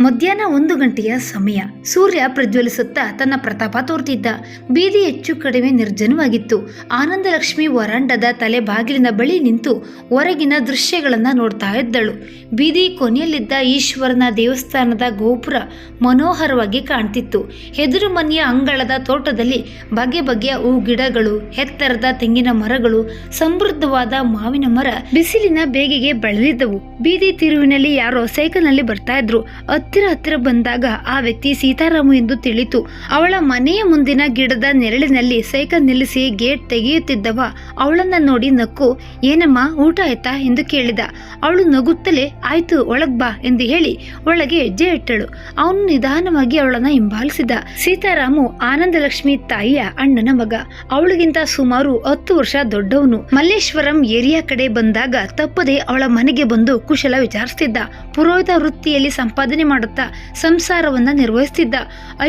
ಮಧ್ಯಾಹ್ನ ಒಂದು ಗಂಟೆಯ ಸಮಯ. ಸೂರ್ಯ ಪ್ರಜ್ವಲಿಸುತ್ತಾ ತನ್ನ ಪ್ರತಾಪ ತೋರ್ತಿದ್ದ. ಬೀದಿ ಹೆಚ್ಚು ಕಡಿಮೆ ನಿರ್ಜನವಾಗಿತ್ತು. ಆನಂದಲಕ್ಷ್ಮಿ ವರಾಂಡದ ತಲೆ ಬಾಗಿಲಿನ ಬಳಿ ನಿಂತು ಹೊರಗಿನ ದೃಶ್ಯಗಳನ್ನು ನೋಡ್ತಾ ಇದ್ದಳು. ಬೀದಿ ಕೊನೆಯಲ್ಲಿದ್ದ ಈಶ್ವರನ ದೇವಸ್ಥಾನದ ಗೋಪುರ ಮನೋಹರವಾಗಿ ಕಾಣ್ತಿತ್ತು. ಎದುರು ಮನೆಯ ಅಂಗಳದ ತೋಟದಲ್ಲಿ ಬಗೆ ಬಗೆಯ ಹೂ ಗಿಡಗಳು, ಎತ್ತರದ ತೆಂಗಿನ ಮರಗಳು, ಸಮೃದ್ಧವಾದ ಮಾವಿನ ಮರ ಬಿಸಿಲಿನ ಬೇಗೆಗೆ ಬೆಳೆದಿದ್ದವು ಬೀದಿ ತಿರುವಿನಲ್ಲಿ ಯಾರೋ ಸೈಕಲ್ನಲ್ಲಿ ಬರ್ತಾ ಇದ್ರು. ಹತ್ತಿರ ಹತ್ತಿರ ಬಂದಾಗ ಆ ವ್ಯಕ್ತಿ ಸೀತಾರಾಮು ಎಂದು ತಿಳಿತು. ಅವಳ ಮನೆಯ ಮುಂದಿನ ಗಿಡದ ನೆರಳಿನಲ್ಲಿ ಸೈಕಲ್ ನಿಲ್ಲಿಸಿ ಗೇಟ್ ತೆಗೆಯುತ್ತಿದ್ದವ ಅವಳನ್ನ ನೋಡಿ ನಕ್ಕು, ಏನಮ್ಮ, ಊಟ ಆಯ್ತಾ? ಎಂದು ಕೇಳಿದ. ಅವಳು ನಗುತ್ತಲೇ, ಆಯ್ತು, ಒಳಗ್ ಬಾ ಎಂದು ಹೇಳಿ ಒಳಗೆ ಹೆಜ್ಜೆ ಇಟ್ಟಳು. ಅವನು ನಿಧಾನವಾಗಿ ಅವಳನ್ನ ಹಿಂಬಾಲಿಸಿದ. ಸೀತಾರಾಮು ಆನಂದಲಕ್ಷ್ಮಿ ತಾಯಿಯ ಅಣ್ಣನ ಮಗ. ಅವಳಿಗಿಂತ ಸುಮಾರು ಹತ್ತು ವರ್ಷ ದೊಡ್ಡವನು. ಮಲ್ಲೇಶ್ವರಂ ಏರಿಯಾ ಕಡೆ ಬಂದಾಗ ತಪ್ಪದೆ ಅವಳ ಮನೆಗೆ ಬಂದು ಕುಶಲ ವಿಚಾರಿಸ್ತಿದ್ದ. ಪುರೋಹಿತ ವೃತ್ತಿಯಲ್ಲಿ ಸಂಪಾದನೆ ಮಾಡುತ್ತಾ ಸಂಸಾರವನ್ನ ನಿರ್ವಹಿಸುತ್ತಿದ್ದ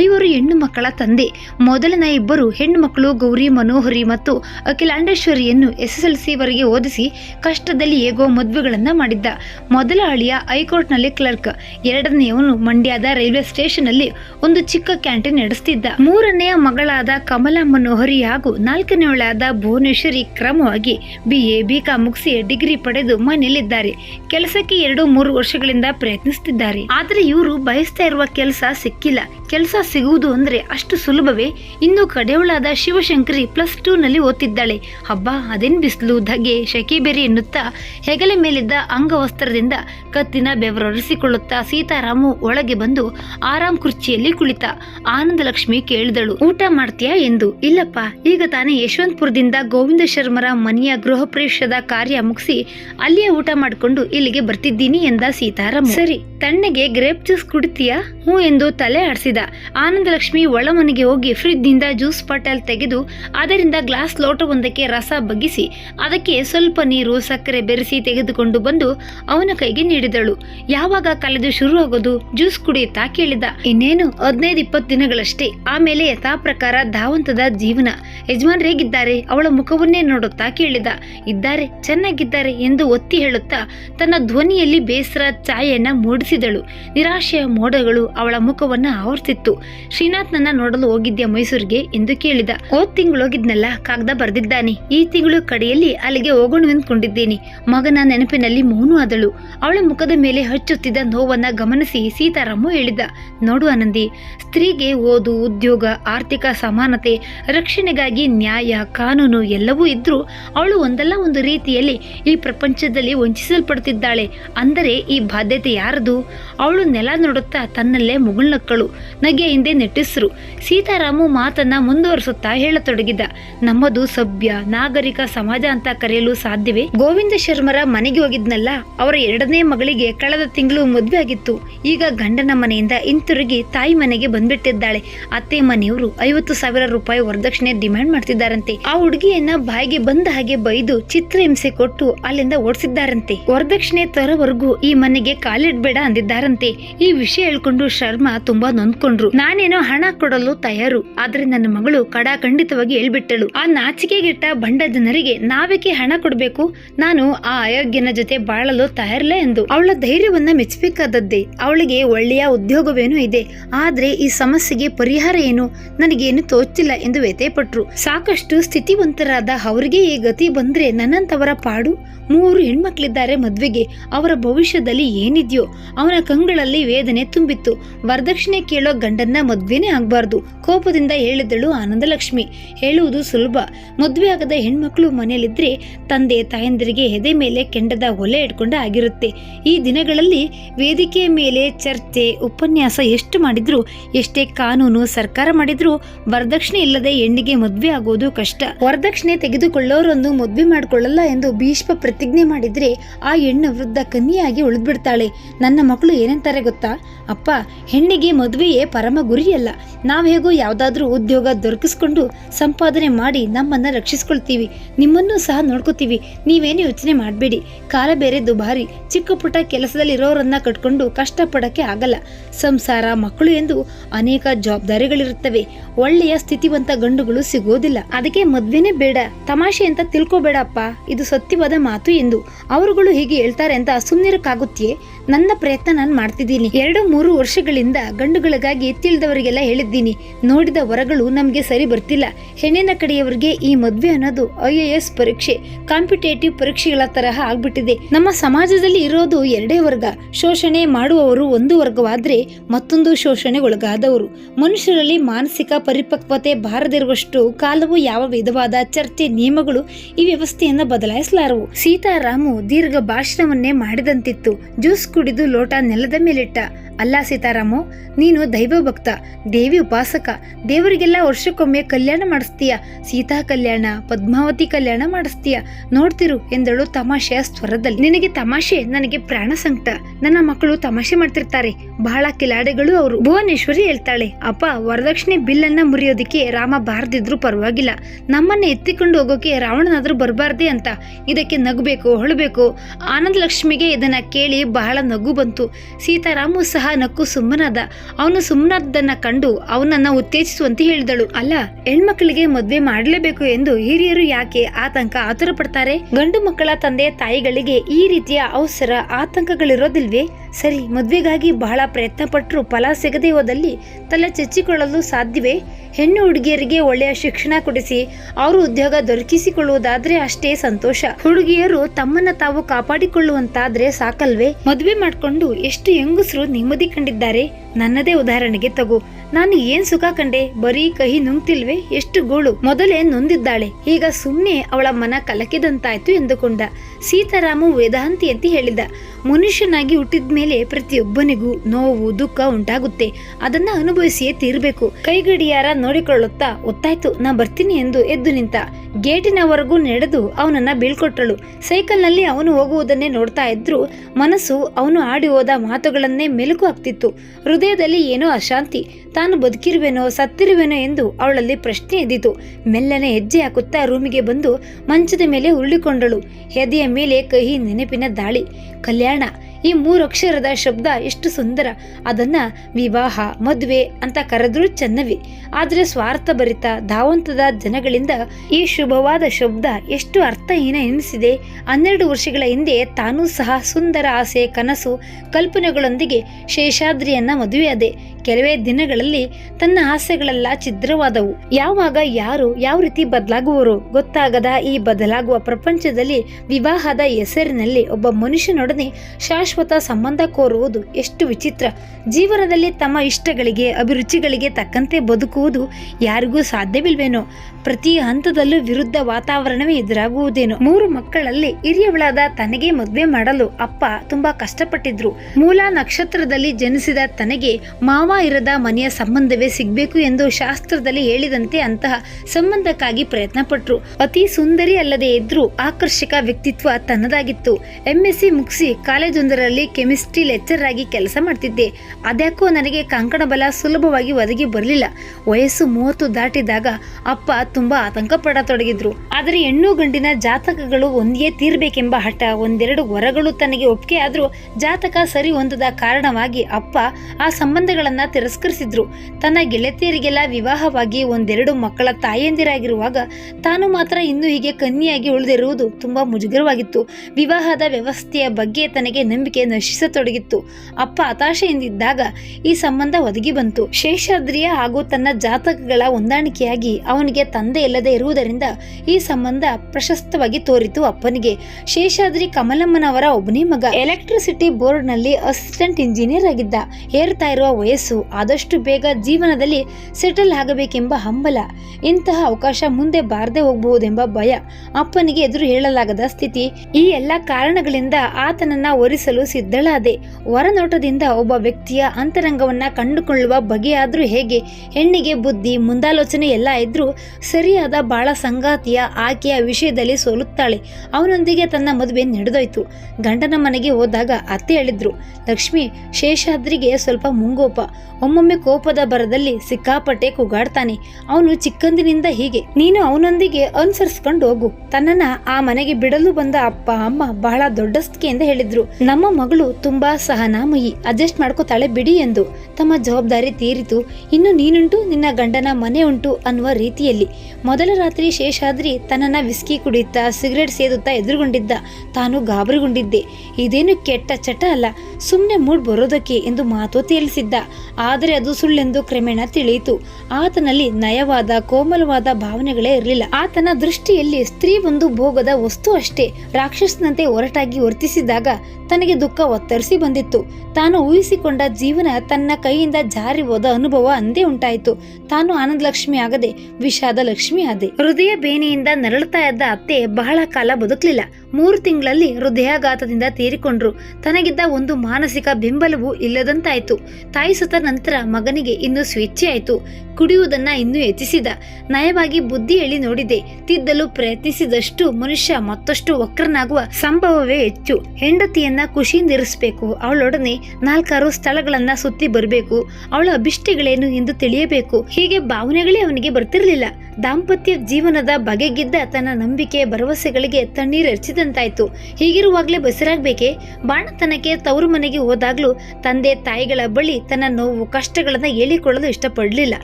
ಐವರು ಹೆಣ್ಣು ಮಕ್ಕಳ ತಂದೆ. ಮೊದಲಿನ ಇಬ್ಬರು ಹೆಣ್ಣು ಮಕ್ಕಳು ಗೌರಿ, ಮನೋಹರಿ ಮತ್ತು ಅಖಿಲಾಂಡೇಶ್ವರಿಯನ್ನು ಎಸ್ ಎಸ್ ಎಲ್ ಸಿ ವರೆಗೆ ಓದಿಸಿ ಕಷ್ಟದಲ್ಲಿ ಹೇಗೋ ಮದುವೆಗಳನ್ನು ಮಾಡಿದ್ದ. ಮೊದಲ ಅಳಿಯ ಹೈಕೋರ್ಟ್ನಲ್ಲಿ ಕ್ಲರ್ಕ್, ಎರಡನೆಯವನು ಮಂಡ್ಯದ ರೈಲ್ವೆ ಸ್ಟೇಷನ್ ಅಲ್ಲಿ ಒಂದು ಚಿಕ್ಕ ಕ್ಯಾಂಟೀನ್ ನಡೆಸುತ್ತಿದ್ದ ಮೂರನೆಯ ಮಗಳಾದ ಕಮಲಾ, ಮನೋಹರಿ ಹಾಗೂ ನಾಲ್ಕನೆಯವಳಾದ ಭುವನೇಶ್ವರಿ ಕ್ರಮವಾಗಿ ಬಿಎ ಬಿಕಾ ಮುಗಿಸಿ ಡಿಗ್ರಿ ಪಡೆದು ಮನೆಯಲ್ಲಿದ್ದಾರೆ. ಕೆಲಸಕ್ಕೆ ಎರಡು, ಮೂರು ವರ್ಷಗಳಿಂದ ಪ್ರಯತ್ನಿಸುತ್ತಿದ್ದಾರೆ ಆದರೆ ಇವರು ಬಯಸ್ತಾ ಇರುವ ಕೆಲಸ ಸಿಕ್ಕಿಲ್ಲ. ಕೆಲಸ ಸಿಗುವುದು ಅಂದ್ರೆ ಅಷ್ಟು ಸುಲಭವೇ? ಇನ್ನು ಕಡೆಯವಳಾದ ಶಿವಶಂಕರಿ ಪ್ಲಸ್ ಟೂನಲ್ಲಿ ಓದ್ತಿದ್ದಾಳೆ. ಹಬ್ಬ, ಅದೇನ್ ಬಿಸಿಲು, ಧಗೆ ಶೆಕೆ ಎನ್ನುತ್ತಾ ಹೆಗಲ ಮೇಲಿದ್ದ ಅಂಗವಸ್ತ್ರದಿಂದ ಕತ್ತಿನ ಬೆವರೊರೆಸಿಕೊಳ್ಳುತ್ತಾ ಸೀತಾರಾಮು ಒಳಗೆ ಬಂದು ಆರಾಮ್ ಕುರ್ಚಿಯಲ್ಲಿ ಕುಳಿತ. ಆನಂದಲಕ್ಷ್ಮಿ ಕೇಳಿದಳು, ಊಟ ಮಾಡ್ತೀಯಾ? ಎಂದು. ಇಲ್ಲಪ್ಪ, ಈಗ ತಾನೇ ಯಶವಂತಪುರದಿಂದ ಗೋವಿಂದ ಶರ್ಮರ ಮನೆಯ ಗೃಹ ಪ್ರವೇಶದ ಕಾರ್ಯ ಮುಗಿಸಿ ಅಲ್ಲಿಯೇ ಊಟ ಮಾಡಿಕೊಂಡು ಇಲ್ಲಿಗೆ ಬರ್ತಿದ್ದೀನಿ ಎಂದ ಸೀತಾರಾಮ್. ಸರಿ, ತಣ್ಣಗೆ ಗ್ರೇಪ್ ಜ್ಯೂಸ್ ಕುಡಿತೀಯಾ? ಹ್ಞೂ ಎಂದು ತಲೆ ಆಡಿಸಿದ. ಆನಂದಲಕ್ಷ್ಮಿ ಲಕ್ಷ್ಮಿ ಮನೆಗೆ ಹೋಗಿ ಫ್ರಿಡ್ಜ್ನಿಂದ ಜ್ಯೂಸ್ ಬಾಟಲ್ ತೆಗೆದು ಅದರಿಂದ ಗ್ಲಾಸ್ ಲೋಟವೊಂದಕ್ಕೆ ರಸ ಬಗ್ಗಿಸಿ, ಅದಕ್ಕೆ ಸ್ವಲ್ಪ ನೀರು, ಸಕ್ಕರೆ ಬೆರೆಸಿ ತೆಗೆದುಕೊಂಡು ಬಂದು ಅವನ ಕೈಗೆ ನೀಡಿದಳು. ಯಾವಾಗ ಕಲೆದು ಶುರು ಆಗೋದು ಜ್ಯೂಸ್ ಕುಡಿಯುತ್ತಾ ಕೇಳಿದ. ಇನ್ನೇನು? ಹದಿನೈದು ಇಪ್ಪತ್ತು ದಿನಗಳಷ್ಟೇ. ಆಮೇಲೆ ಯಥಾ ಪ್ರಕಾರ ಧಾವಂತದ ಜೀವನ. ಯಜಮಾನ್ ಹೇಗಿದ್ದಾರೆ? ಅವಳ ಮುಖವನ್ನೇ ನೋಡುತ್ತಾ ಕೇಳಿದ. ಇದ್ದಾರೆ, ಚೆನ್ನಾಗಿದ್ದಾರೆ ಎಂದು ಒತ್ತಿ ಹೇಳುತ್ತಾ ತನ್ನ ಧ್ವನಿಯಲ್ಲಿ ಬೇಸರ ಛಾಯೆಯನ್ನ ಮೂಡಿಸಿದಳು. ನಿರಾಶೆಯ ಮೋಡಗಳು ಅವಳ ಮುಖವನ್ನ ಆವರಿಸಿತ್ತು. ಶ್ರೀನಾಥ್ ನನ್ನ ನೋಡಲು ಹೋಗಿದ್ದೆ ಮೈಸೂರಿಗೆ? ಎಂದು ಕೇಳಿದ. ಹೋದ್ ತಿಂಗಳು ಹೋಗಿದ್ನಲ್ಲ, ಕಾಗದ ಬರೆದಿದ್ದಾನೆ. ಈ ತಿಂಗಳು ಕಡೆಯಲ್ಲಿ ಅಲ್ಲಿಗೆ ಹೋಗೋಣ ಅಂದ್ಕೊಂಡಿದ್ದೀನಿ. ಮಗನ ನೆನಪಿನಲ್ಲಿ ಮೌನ ಆದಳು. ಅವಳ ಮುಖದ ಮೇಲೆ ಹಚ್ಚುತ್ತಿದ್ದ ನೋವನ್ನ ಗಮನಿಸಿ ಸೀತಾರಾಮು ಹೇಳಿದ. ನೋಡು ಆನಂದಿ, ಸ್ತ್ರೀಗೆ ಓದು, ಉದ್ಯೋಗ, ಆರ್ಥಿಕ ಸಮಾನತೆ, ರಕ್ಷಣೆಗಾಗಿ ನ್ಯಾಯ, ಕಾನೂನು ಎಲ್ಲವೂ ಇದ್ದರೂ ಅವಳು ಒಂದಲ್ಲ ಒಂದು ರೀತಿಯಲ್ಲಿ ಈ ಪ್ರಪಂಚದಲ್ಲಿ ವಂಚಿಸಲ್ಪಡ್ತಿದ್ದಾಳೆ. ಅಂದರೆ ಈ ಬಾಧ್ಯತೆ ಯಾರದು? ಅವಳು ನೆಲ ನೋಡುತ್ತಾ ತನ್ನಲ್ಲೇ ಮುಗುಳ್ನಕ್ಕಳು ನಗೆ ಹಿಂದೆ ನೆಟ್ಟಿಸ್ರು. ಸೀತಾರಾಮು ಮಾತನ್ನ ಮುಂದುವರಿಸುತ್ತಾ ಹೇಳತೊಡಗಿದ. ನಮ್ಮದು ಸಭ್ಯ, ನಾಗರಿಕ ಸಮಾಜ ಅಂತ ಕರೆಯಲು ಸಾಧ್ಯವೇ? ಗೋವಿಂದ ಶರ್ಮರ ಮನೆಗೆ ಹೋಗಿದ್ನಲ್ಲ, ಅವರ ಎರಡನೇ ಮಗಳಿಗೆ ಕಳೆದ ತಿಂಗಳು ಮದುವೆ ಆಗಿತ್ತು. ಈಗ ಗಂಡನ ಮನೆಯಿಂದ ಹಿಂತಿರುಗಿ ತಾಯಿ ಮನೆಗೆ ಬಂದ್ಬಿಟ್ಟಿದ್ದಾಳೆ. ಅತ್ತೆ ಮನೆಯವರು ಐವತ್ತು ಸಾವಿರ ರೂಪಾಯಿ ವರದಕ್ಷಿಣೆ ಡಿಮ್ಯಾಂಡ್ ಮಾಡ್ತಿದ್ದಾರಂತೆ. ಆ ಹುಡುಗಿಯನ್ನ ಬಾಯಿಗೆ ಬಂದ ಹಾಗೆ ಬೈದು ಚಿತ್ರ ಹಿಂಸೆ ಕೊಟ್ಟು ಅಲ್ಲಿಂದ ಓಡಿಸಿದ್ದಾರಂತೆ. ವರದಕ್ಷಿಣೆ ತರೋವರೆಗೂ ಈ ಮನೆಗೆ ಕಾಲಿಡ್ಬೇಡ ಅಂದಿದ್ದಾರಂತೆ. ಈ ವಿಷಯ ಹೇಳ್ಕೊಂಡು ಶರ್ಮಾ ತುಂಬಾ ನೊಂದ್ಕೊಂಡ್ರು. ನಾನೇನೋ ಹಣ ಕೊಡಲು ತಯಾರು. ಆದ್ರೆ ನನ್ನ ಮಗಳು ಕಡಾಖಂಡಿತವಾಗಿ ಹೇಳ್ಬಿಟ್ಟಳು. ಆ ನಾಚಿಕೆಗಿಟ್ಟ ಬಂಡ ಜನರಿಗೆ ನಾವೇಕೆ ಹಣ ಕೊಡಬೇಕು? ನಾನು ಆ ಅಯೋಗ್ಯನ ಜೊತೆ ಬಾಳಲು ತಯಾರಿಲ್ಲ ಎಂದು. ಅವಳ ಧೈರ್ಯವನ್ನ ಮೆಚ್ಚಬೇಕಾದದ್ದೇ ಅವಳಿಗೆ ಒಳ್ಳೆಯ ಉದ್ಯೋಗವೇನೂ ಇದೆ. ಆದ್ರೆ ಈ ಸಮಸ್ಯೆಗೆ ಪರಿಹಾರ ಏನು? ನನಗೇನು ತೋಚಿಲ್ಲ ಎಂದು ವ್ಯಥೆಪಟ್ರು. ಸಾಕಷ್ಟು ಸ್ಥಿತಿವಂತರಾದ ಅವರಿಗೆ ಈ ಗತಿ ಬಂದ್ರೆ ನನ್ನಂತವರ ಪಾಡು. ಮೂವರು ಹೆಣ್ಮಕ್ಳಿದ್ದಾರೆ ಮದ್ವೆಗೆ. ಅವರ ಭವಿಷ್ಯದಲ್ಲಿ ಏನಿದೆಯೋ ಅವನ ಕಂಗಳಲ್ಲಿ ವೇದನೆ ತುಂಬಿತ್ತು. ವರದಕ್ಷಿಣೆ ಕೇಳೋ ಗಂಡನ್ನ ಮದ್ವೆನೇ ಆಗ್ಬಾರ್ದು. ಕೋಪದಿಂದ ಹೇಳಿದಳು ಆನಂದಲಕ್ಷ್ಮಿ. ಹೇಳುವುದು ಸುಲಭ. ಮದ್ವೆ ಆಗದ ಹೆಣ್ಮಕ್ಳು ಮನೆಯಲ್ಲಿದ್ರೆ ತಂದೆ ತಾಯಂದಿರಿಗೆ ಎದೆ ಮೇಲೆ ಕೆಂಡದ ಒಲೆ ಇಟ್ಕೊಂಡ ಆಗಿರುತ್ತೆ. ಈ ದಿನಗಳಲ್ಲಿ ವೇದಿಕೆಯ ಮೇಲೆ ಚರ್ಚೆ, ಉಪನ್ಯಾಸ ಎಷ್ಟು ಮಾಡಿದ್ರು, ಎಷ್ಟೇ ಕಾನೂನು ಸರ್ಕಾರ ಮಾಡಿದ್ರು ವರದಕ್ಷಿಣೆ ಇಲ್ಲದೆ ಹೆಣ್ಣಿಗೆ ಮದ್ವೆ ಆಗೋದು ಕಷ್ಟ. ವರದಕ್ಷಿಣೆ ತೆಗೆದುಕೊಳ್ಳೋರನ್ನು ಮದ್ವೆ ಮಾಡಿಕೊಳ್ಳಲ್ಲ ಎಂದು ಭೀಷ್ಮ ಪ್ರತಿಜ್ಞೆ ಮಾಡಿದ್ರೆ ಆ ಹೆಣ್ಣು ವೃದ್ಧ ಕನ್ನಿಯಾಗಿ ಉಳಿದ್ಬಿಡ್ತಾಳೆ. ನನ್ನ ಮಕ್ಕಳು ಏನಂತಾರೆ ಗೊತ್ತಾ? ಅಪ್ಪ, ಹೆಣ್ಣಿಗೆ ಮದುವೆಯೇ ಪರಮ ಗುರಿಯಲ್ಲ. ನಾವು ಹೇಗೋ ಯಾವುದಾದ್ರೂ ಉದ್ಯೋಗ ದೊರಕಿಸ್ಕೊಂಡು ಸಂಪಾದನೆ ಮಾಡಿ ನಮ್ಮನ್ನ ರಕ್ಷಿಸ್ಕೊಳ್ತೀವಿ. ನಿಮ್ಮನ್ನು ಸಹ ನೋಡ್ಕೋತೀವಿ. ನೀವೇನು ಯೋಚನೆ ಮಾಡಬೇಡಿ. ಕಾಲ ಬೇರೆ ದುಬಾರಿ ಚಿಕ್ಕ ಪುಟ್ಟ ಕೆಲಸದಲ್ಲಿ ಇರೋರನ್ನ ಕಟ್ಕೊಂಡು ಕಷ್ಟಪಡಕ್ಕೆ ಆಗಲ್ಲ. ಸಂಸಾರ ಮಕ್ಕಳು ಎಂದು ಅನೇಕ ಜವಾಬ್ದಾರಿಗಳಿರುತ್ತವೆ. ಒಳ್ಳೆಯ ಸ್ಥಿತಿವಂತ ಗಂಡುಗಳು ಸಿಗುವುದು ಸಿಗೋದಿಲ್ಲ ಅದಕ್ಕೆ ಮದ್ವೆನೇ ಬೇಡ. ತಮಾಷೆ ಅಂತ ತಿಳ್ಕೊಬೇಡಪ್ಪ. ಇದು ಸತ್ಯವಾದ ಮಾತು ಎಂದು ಅವರುಗಳು ಹೀಗೆ ಹೇಳ್ತಾರೆ ಅಂತ ಸುಮ್ಮನಿರಕ್ಕಾಗುತ್ತೆಯೇ ನನ್ನ ಪ್ರಯತ್ನ ನಾನು ಮಾಡ್ತಿದ್ದೀನಿ. ಎರಡು ಮೂರು ವರ್ಷಗಳಿಂದ ಗಂಡುಗಳಿಗಾಗಿ ತಿಳಿದವರಿಗೆಲ್ಲ ಹೇಳಿದ್ದೀನಿ. ನೋಡಿದ ವರಗಳು ನಮಗೆ ಸರಿ ಬರ್ತಿಲ್ಲ. ಹೆಣ್ಣಿನ ಕಡೆಯವರಿಗೆ ಈ ಮದ್ವೆ ಅನ್ನೋದು ಐ ಎ ಎಸ್ ಪರೀಕ್ಷೆ, ಕಾಂಪಿಟೇಟಿವ್ ಪರೀಕ್ಷೆಗಳ ತರಹ ಆಗ್ಬಿಟ್ಟಿದೆ. ನಮ್ಮ ಸಮಾಜದಲ್ಲಿ ಇರೋದು ಎರಡೇ ವರ್ಗ. ಶೋಷಣೆ ಮಾಡುವವರು ಒಂದು ವರ್ಗವಾದ್ರೆ ಮತ್ತೊಂದು ಶೋಷಣೆ ಒಳಗಾದವರು ಮನುಷ್ಯರಲ್ಲಿ ಮಾನಸಿಕ ಪರಿಪಕ್ವತೆ ಬಾರದಿರುವಷ್ಟು ಕಾಲವು ಯಾವ ವಿಧವಾದ ಚರ್ಚೆ ನಿಯಮಗಳು ಈ ವ್ಯವಸ್ಥೆಯನ್ನು ಬದಲಾಯಿಸಲಾರವು? ಸೀತಾರಾಮು ದೀರ್ಘ ಭಾಷಣವನ್ನೇ ಮಾಡಿದಂತಿತ್ತು. ಜ್ಯೂಸ್ ಕುಡಿದು ಲೋಟ ನೆಲದ ಮೇಲಿಟ್ಟ. ಅಲ್ಲ ಸೀತಾರಾಮು, ನೀನು ದೈವ ಭಕ್ತ ದೇವಿ ಉಪಾಸಕ, ದೇವರಿಗೆಲ್ಲ ವರ್ಷಕ್ಕೊಮ್ಮೆ ಕಲ್ಯಾಣ ಮಾಡಿಸ್ತೀಯ, ಸೀತಾ ಕಲ್ಯಾಣ, ಪದ್ಮಾವತಿ ಕಲ್ಯಾಣ ಮಾಡಿಸ್ತೀಯ, ನೋಡ್ತಿರು ಎಂದಳು ತಮಾಷೆಯ ಸ್ವರದಲ್ಲಿ. ನಿನಗೆ ತಮಾಷೆ, ನನಗೆ ಪ್ರಾಣ ಸಂಕಟ. ನನ್ನ ಮಕ್ಕಳು ತಮಾಷೆ ಮಾಡ್ತಿರ್ತಾರೆ, ಬಹಳ ಕಿಲಾಡೆಗಳು ಅವರು. ಭುವನೇಶ್ವರಿ ಹೇಳ್ತಾಳೆ, ಅಪ್ಪ, ವರದಕ್ಷಿಣೆ ಬಿಲ್ಲನ್ನ ಮುರಿಯೋದಿಕ್ಕೆ ರಾಮ ಬಾರದಿದ್ರು ಪರವಾಗಿಲ್ಲ. ನಮ್ಮನ್ನ ಎತ್ತಿಕೊಂಡು ಹೋಗೋಕೆ ರಾವಣನಾದ್ರೂ ಬರಬಾರ್ದೆ ಅಂತ. ಇದಕ್ಕೆ ನಗಬೇಕು, ಹೊಳಬೇಕು. ಆನಂದ ಲಕ್ಷ್ಮಿಗೆ ಇದನ್ನ ಕೇಳಿ ಬಹಳ ನಗು ಬಂತು. ಸೀತಾರಾಮು ಸಹ ನಕ್ಕು ಸುಮ್ಮನಾದ. ಅವನು ಸುಮ್ಮನಾದನ್ನ ಕಂಡು ಅವನನ್ನ ಉತ್ತೇಜಿಸುವಂತೆ ಹೇಳಿದಳು. ಅಲ್ಲ, ಹೆಣ್ಮಕ್ಳಿಗೆ ಮದ್ವೆ ಮಾಡಲೇಬೇಕು ಎಂದು ಹಿರಿಯರು ಯಾಕೆ ಆತಂಕ ಆತುರ ಪಡ್ತಾರೆ ಗಂಡು ಮಕ್ಕಳ ತಂದೆ ತಾಯಿಗಳಿಗೆ ಈ ರೀತಿಯ ಅವಸರ, ಆತಂಕಗಳಿರೋದಿಲ್ವೇ? ಸರಿ, ಮದ್ವೆಗಾಗಿ ಬಹಳ ಪ್ರಯತ್ನ ಪಟ್ಟರು ಫಲ ಸಿಗದೆ ಹೋದಲ್ಲಿ ತಲೆ ಚಚ್ಚಿಕೊಳ್ಳಲು ಸಾಧ್ಯವೇ? ಹೆಣ್ಣು ಹುಡುಗಿಯರಿಗೆ ಒಳ್ಳೆಯ ಶಿಕ್ಷಣ ಕೊಡಿಸಿ ಅವರು ಉದ್ಯೋಗ ದೊರಕಿಸಿಕೊಳ್ಳುವುದಾದ್ರೆ ಅಷ್ಟೇ ಸಂತೋಷ. ಹುಡುಗಿಯರು ತಮ್ಮನ್ನ ತಾವು ಕಾಪಾಡಿಕೊಳ್ಳುವಂತಾದ್ರೆ ಸಾಕಲ್ವೇ? ಮದುವೆ ಮಾಡ್ಕೊಂಡು ಎಷ್ಟು ಹೆಂಗಸರು ನೆಮ್ಮದಿ ಕಂಡಿದ್ದಾರೆ? ನನ್ನದೇ ಉದಾಹರಣೆಗೆ ತಗೋ. ನಾನು ಏನ್ ಸುಖ ಕಂಡೆ? ಬರೀ ಕಹಿ ನುಂಗ್ತಿಲ್ವೇ? ಎಷ್ಟು ಗೋಳು. ಮೊದಲೇ ನೊಂದಿದ್ದಾಳೆ. ಈಗ ಸುಮ್ನೆ ಅವಳ ಮನ ಕಲಕಿದಂತಾಯ್ತು ಎಂದುಕೊಂಡ. ಸೀತಾರಾಮು ವೇದಾಂತಿ ಅಂತ ಹೇಳಿದ. ಮನುಷ್ಯನಾಗಿ ಹುಟ್ಟಿದ ಮೇಲೆ ಪ್ರತಿಯೊಬ್ಬನಿಗೂ ನೋವು, ದುಃಖ ಉಂಟಾಗುತ್ತೆ. ಅದನ್ನ ಅನುಭವಿಸಿಯೇ ತೀರ್ಬೇಕು. ಕೈಗಡಿಯಾರ ನೋಡಿಕೊಳ್ಳುತ್ತಾ ಒತ್ತಾಯ್ತು. ನಾ ಬರ್ತೀನಿ ಎಂದು ಎದ್ದು ನಿಂತ. ಗೇಟಿನವರೆಗೂ ನಡೆದು ಅವನನ್ನ ಬೀಳ್ಕೊಟ್ಟಳು ಸೈಕಲ್ನಲ್ಲಿ ಅವನು ಹೋಗುವುದನ್ನೇ ನೋಡ್ತಾ ಇದ್ರು ಮನಸ್ಸು ಅವನು ಆಡಿ ಹೋದ ಮಾತುಗಳನ್ನೇ ಮೆಲುಕು ಹಾಕ್ತಿತ್ತು. ಹೃದಯದಲ್ಲಿ ಏನೋ ಅಶಾಂತಿ, ತಾನು ಬದುಕಿರುವೆನೋ ಸತ್ತಿರುವೆನೋ ಎಂದು ಅವಳಲ್ಲಿ ಪ್ರಶ್ನೆ ಎದ್ದಿತು. ಮೆಲ್ಲನೆ ಹೆಜ್ಜೆ ಹಾಕುತ್ತಾ ರೂಮಿಗೆ ಬಂದು ಮಂಚದ ಮೇಲೆ ಉರುಳಿಕೊಂಡಳು. ಎದೆಯ ಮೇಲೆ ಕಹಿ ನೆನಪಿನ ದಾಳಿ. ಕಲ್ಯಾಣ ಈ ಮೂರಕ್ಷರದ ಶಬ್ದ ಎಷ್ಟು ಸುಂದರ. ಅದನ್ನ ವಿವಾಹ, ಮದುವೆ ಅಂತ ಕರೆದ್ರೂ ಚೆನ್ನವಿ. ಆದರೆ ಸ್ವಾರ್ಥ ಭರಿತ ಧಾವಂತದ ಜನಗಳಿಂದ ಈ ಶುಭವಾದ ಶಬ್ದ ಎಷ್ಟು ಅರ್ಥಹೀನ ಎನಿಸಿದೆ. ಹನ್ನೆರಡು ವರ್ಷಗಳ ಹಿಂದೆ ತಾನೂ ಸಹ ಸುಂದರ ಆಸೆ, ಕನಸು, ಕಲ್ಪನೆಗಳೊಂದಿಗೆ ಶೇಷಾದ್ರಿಯನ್ನ ಮದುವೆಯಾದೆ. ಕೆಲವೇ ದಿನಗಳಲ್ಲಿ ತನ್ನ ಆಸೆಗಳೆಲ್ಲ ಛಿದ್ರವಾದವು. ಯಾವಾಗ ಯಾರು ಯಾವ ರೀತಿ ಬದಲಾಗುವರು ಗೊತ್ತಾಗದ ಈ ಬದಲಾಗುವ ಪ್ರಪಂಚದಲ್ಲಿ ವಿವಾಹದ ಹೆಸರಿನಲ್ಲಿ ಒಬ್ಬ ಮನುಷ್ಯನೊಡನೆ ಶಾಶ್ವತ ಸಂಬಂಧ ಕೋರುವುದು ಎಷ್ಟು ವಿಚಿತ್ರ. ಜೀವನದಲ್ಲಿ ತಮ್ಮ ಇಷ್ಟಗಳಿಗೆ ಅಭಿರುಚಿಗಳಿಗೆ ತಕ್ಕಂತೆ ಬದುಕುವುದು ಯಾರಿಗೂ ಸಾಧ್ಯವಿಲ್ವೇನೋ. ಪ್ರತಿ ಹಂತದಲ್ಲೂ ವಿರುದ್ಧ ವಾತಾವರಣವೇ ಎದುರಾಗುವುದೇನು. ಮೂರು ಮಕ್ಕಳಲ್ಲಿ ಹಿರಿಯವಳಾದ ತನಗೆ ಮದುವೆ ಮಾಡಲು ಅಪ್ಪ ತುಂಬಾ ಕಷ್ಟಪಟ್ಟಿದ್ರು. ಮೂಲ ನಕ್ಷತ್ರದಲ್ಲಿ ಜನಿಸಿದ ತನಗೆ ಮಾವ ಇರದ ಮನೆಯ ಸಂಬಂಧವೇ ಸಿಗ್ಬೇಕು ಎಂದು ಶಾಸ್ತ್ರದಲ್ಲಿ ಹೇಳಿದಂತೆ ಅಂತಹ ಸಂಬಂಧಕ್ಕಾಗಿ ಪ್ರಯತ್ನ ಪಟ್ರು ಅತಿ ಸುಂದರಿ ಅಲ್ಲದೆ ಇದ್ರೂ ಆಕರ್ಷಕ ವ್ಯಕ್ತಿತ್ವ ತನ್ನದಾಗಿತ್ತು. ಎಂಎಸ್ಸಿ ಮುಗಿಸಿ ಕಾಲೇಜೊಂದರಲ್ಲಿ ಕೆಮಿಸ್ಟ್ರಿ ಲೆಕ್ಚರ್ ಆಗಿ ಕೆಲಸ ಮಾಡ್ತಿದ್ದೆ. ಅದ್ಯಾಕೋ ನನಗೆ ಕಂಕಣ ಬಲ ಸುಲಭವಾಗಿ ಒದಗಿ ಬರಲಿಲ್ಲ. ವಯಸ್ಸು ಮೂವತ್ತು ದಾಟಿದಾಗ ಅಪ್ಪ ತುಂಬಾ ಆತಂಕ ಪಡತೊಡಗಿದ್ರು ಆದರೆ ಹೆಣ್ಣು ಗಂಡಿನ ಜಾತಕಗಳು ಒಂದೇ ತೀರ್ಬೇಕೆಂಬ ಹಠ, ಒಂದೆರಡು ವರಗಳು ತನಗೆ ಒಪ್ಪಿಗೆ ಆದ್ರೂ ಜಾತಕ ಸರಿ ಹೊಂದದ ಕಾರಣವಾಗಿ ಅಪ್ಪ ಆ ಸಂಬಂಧಗಳನ್ನ ತಿರಸ್ಕರಿಸಿದ್ರು. ತನ್ನ ಗೆಳತಿಯರಿಗೆಲ್ಲ ವಿವಾಹವಾಗಿ ಒಂದೆರಡು ಮಕ್ಕಳ ತಾಯಂದಿರಾಗಿರುವಾಗ ತಾನು ಮಾತ್ರ ಇನ್ನು ಹೀಗೆ ಕನ್ನಿಯಾಗಿ ಉಳಿದಿರುವುದು ತುಂಬಾ ಮುಜುಗರವಾಗಿತ್ತು. ವಿವಾಹದ ವ್ಯವಸ್ಥೆಯ ಬಗ್ಗೆ ತನಗೆ ನಂಬಿಕೆ ನಶಿಸತೊಡಗಿತ್ತು. ಅಪ್ಪ ಹತಾಶೆಯಿಂದಿದ್ದಾಗ ಈ ಸಂಬಂಧ ಒದಗಿ ಬಂತು. ಶೇಷಾದ್ರಿಯ ಹಾಗೂ ತನ್ನ ಜಾತಕಗಳ ಹೊಂದಾಣಿಕೆಯಾಗಿ ಅವನಿಗೆ ತಂದೆ ಇಲ್ಲದೆ ಇರುವುದರಿಂದ ಈ ಸಂಬಂಧ ಪ್ರಶಸ್ತವಾಗಿ ತೋರಿತು ಅಪ್ಪನಿಗೆ. ಶೇಷಾದ್ರಿ ಕಮಲಮ್ಮನವರ ಒಬ್ಬನೇ ಮಗ. ಎಲೆಕ್ಟ್ರಿಸಿಟಿ ಬೋರ್ಡ್ನಲ್ಲಿ ಅಸಿಸ್ಟೆಂಟ್ ಇಂಜಿನಿಯರ್ ಆಗಿದ್ದ. ಏರ್ತಾ ಇರುವ ವಯಸ್ಸು, ಆದಷ್ಟು ಬೇಗ ಜೀವನದಲ್ಲಿ ಸೆಟಲ್ ಆಗಬೇಕೆಂಬ ಹಂಬಲ. ಇಂತಹ ಅವಕಾಶ ಮುಂದೆ ಬಾರದೆ ಹೋಗಬಹುದೆಂಬ ಭಯ ಅಪ್ಪನಿಗೆ ಎದುರು ಹೇಳಲಾಗದ ಸ್ಥಿತಿ. ಈ ಎಲ್ಲ ಕಾರಣಗಳಿಂದ ಆತನನ್ನ ಒರಿಸಲು ಸಿದ್ಧಳಾದೆ. ಹೊರನೋಟದಿಂದ ಒಬ್ಬ ವ್ಯಕ್ತಿಯ ಅಂತರಂಗವನ್ನ ಕಂಡುಕೊಳ್ಳುವ ಬಗೆಯಾದ್ರೂ ಹೇಗೆ? ಹೆಣ್ಣಿಗೆ ಬುದ್ಧಿ, ಮುಂದಾಲೋಚನೆ ಎಲ್ಲ ಇದ್ರೂ ಸರಿಯಾದ ಬಾಳ ಸಂಗಾತಿಯ ಆಕೆಯ ವಿಷಯದಲ್ಲಿ ಸೋಲುತ್ತಾಳೆ. ಅವನೊಂದಿಗೆ ತನ್ನ ಮದುವೆ ನಡೆದೋಯ್ತು. ಗಂಡನ ಮನೆಗೆ ಹೋದಾಗ ಅತ್ತೆ ಹೇಳಿದ್ರು, ಲಕ್ಷ್ಮಿ, ಶೇಷಾದ್ರಿಗೆ ಸ್ವಲ್ಪ ಮುಂಗೋಪ. ಒಮ್ಮೊಮ್ಮೆ ಕೋಪದ ಬರದಲ್ಲಿ ಸಿಕ್ಕಾಪಟ್ಟೆ ಕೂಗಾಡ್ತಾನೆ. ಅವನು ಚಿಕ್ಕಂದಿನಿಂದ ಹೀಗೆ. ನೀನು ಅವನೊಂದಿಗೆ ಅನುಸರಿಸ್ಕೊಂಡು ಹೋಗು. ತನ್ನನ್ನ ಆ ಮನೆಗೆ ಬಿಡಲು ಬಂದ ಅಪ್ಪ, ಅಮ್ಮ ಬಹಳ ದೊಡ್ಡಸ್ತಿಕೆಯಿಂದ ಹೇಳಿದ್ರು. ನಮ್ಮ ಮಗಳು ತುಂಬಾ ಸಹನಾಮಯಿ. ಅಡ್ಜಸ್ಟ್ ಮಾಡ್ಕೋತಾಳೆ ಬಿಡಿ ಎಂದು. ತಮ್ಮ ಜವಾಬ್ದಾರಿ ತೀರಿತು. ಇನ್ನು ನೀನುಂಟು, ನಿನ್ನ ಗಂಡನ ಮನೆ ಉಂಟು ಅನ್ನುವ ರೀತಿಯಲ್ಲಿ. ಮೊದಲ ರಾತ್ರಿ ಶೇಷಾದ್ರಿ ತನ್ನನ್ನು ವಿಸ್ಕಿ ಕುಡಿಯುತ್ತಾ, ಸಿಗರೇಟ್ ಸೇದುತ್ತಾ ಎದುರುಗೊಂಡಿದ್ದ, ತಾನು ಗಾಬರಿಗೊಂಡಿದ್ದೆ. ಇದೇನು ಕೆಟ್ಟ ಚಟ ಅಲ್ಲ ಸುಮ್ಮನೆ ಮೂಡ್ ಬರೋದಕ್ಕೆ ಎಂದು ಮಾತು ತೇಲಿಸಿದ್ದ ಆದರೆ ಅದು ಸುಳ್ಳೆಂದು ಕ್ರಮೇಣ ತಿಳಿಯಿತು. ಆತನಲ್ಲಿ ನಯವಾದ, ಕೋಮಲವಾದ ಭಾವನೆಗಳೇ ಇರಲಿಲ್ಲ. ಆತನ ದೃಷ್ಟಿಯಲ್ಲಿ ಸ್ತ್ರೀ ಒಂದು ಭೋಗದ ವಸ್ತು ಅಷ್ಟೇ. ರಾಕ್ಷಸನಂತೆ ಒರಟಾಗಿ ವರ್ತಿಸಿದಾಗ ತನಗೆ ದುಃಖ ಒತ್ತರಿಸಿ ಬಂದಿತ್ತು. ತಾನು ಊಹಿಸಿಕೊಂಡ ಜೀವನ ತನ್ನ ಕೈಯಿಂದ ಜಾರಿ ಹೋದ ಅನುಭವ ಅಂದೇ ಉಂಟಾಯಿತು. ತಾನು ಆನಂದಲಕ್ಷ್ಮಿ ಆಗದೆ ವಿಷಾದ ಲಕ್ಷ್ಮಿ ಆದೆ ಹೃದಯ ಬೇನೆಯಿಂದ ನರಳುತ್ತಾ ಇದ್ದ ಅತ್ತೆ ಬಹಳ ಕಾಲ ಬದುಕಲಿಲ್ಲ. ಮೂರು ತಿಂಗಳಲ್ಲಿ ಹೃದಯಾಘಾತದಿಂದ ತೀರಿಕೊಂಡ್ರು. ತನಗಿದ್ದ ಒಂದು ಮಾನಸಿಕ ಬೆಂಬಲವೂ ಇಲ್ಲದಂತಾಯ್ತು. ತಾಯಿ ಸತ್ತ ನಂತರ ಮಗನಿಗೆ ಇನ್ನು ಸ್ವೇಚ್ಛೆ ಆಯ್ತು ಕುಡಿಯುವುದನ್ನ ಇನ್ನೂ ಹೆಚ್ಚಿಸಿದ. ನಯವಾಗಿ ಬುದ್ಧಿ ಹೇಳಿ ನೋಡಿದೆ. ತಿದ್ದಲು ಪ್ರಯತ್ನಿಸಿದಷ್ಟು ಮನುಷ್ಯ ಮತ್ತಷ್ಟು ವಕ್ರನಾಗುವ ಸಂಭವವೇ ಹೆಚ್ಚು. ಹೆಂಡತಿಯನ್ನ ಖುಷಿಯಿಂದ ಇರಿಸಬೇಕು. ಅವಳೊಡನೆ ನಾಲ್ಕಾರು ಸ್ಥಳಗಳನ್ನ ಸುತ್ತಿ ಬರಬೇಕು. ಅವಳ ಅಭಿಷ್ಟಗಳೇನು ಎಂದು ತಿಳಿಯಬೇಕು. ಹೀಗೆ ಭಾವನೆಗಳೇ ಅವನಿಗೆ ಬರ್ತಿರಲಿಲ್ಲ. ದಾಂಪತ್ಯ ಜೀವನದ ಬಗೆಗಿದ್ದ ತನ್ನ ನಂಬಿಕೆ, ಭರವಸೆಗಳಿಗೆ ತಣ್ಣೀರು ಎರಚಿದಂತಾಯ್ತು ಹೀಗಿರುವಾಗಲೇ ಬಸಿರಾಗ್ಬೇಕೆ ಬಾಣತನಕ್ಕೆ ತವರು ಮನೆಗೆ ಹೋದಾಗ್ಲೂ ತಂದೆ ತಾಯಿಗಳ ಬಳಿ ತನ್ನ ನೋವು, ಕಷ್ಟಗಳನ್ನ ಹೇಳಿಕೊಳ್ಳಲು ಇಷ್ಟಪಡಲಿಲ್ಲ.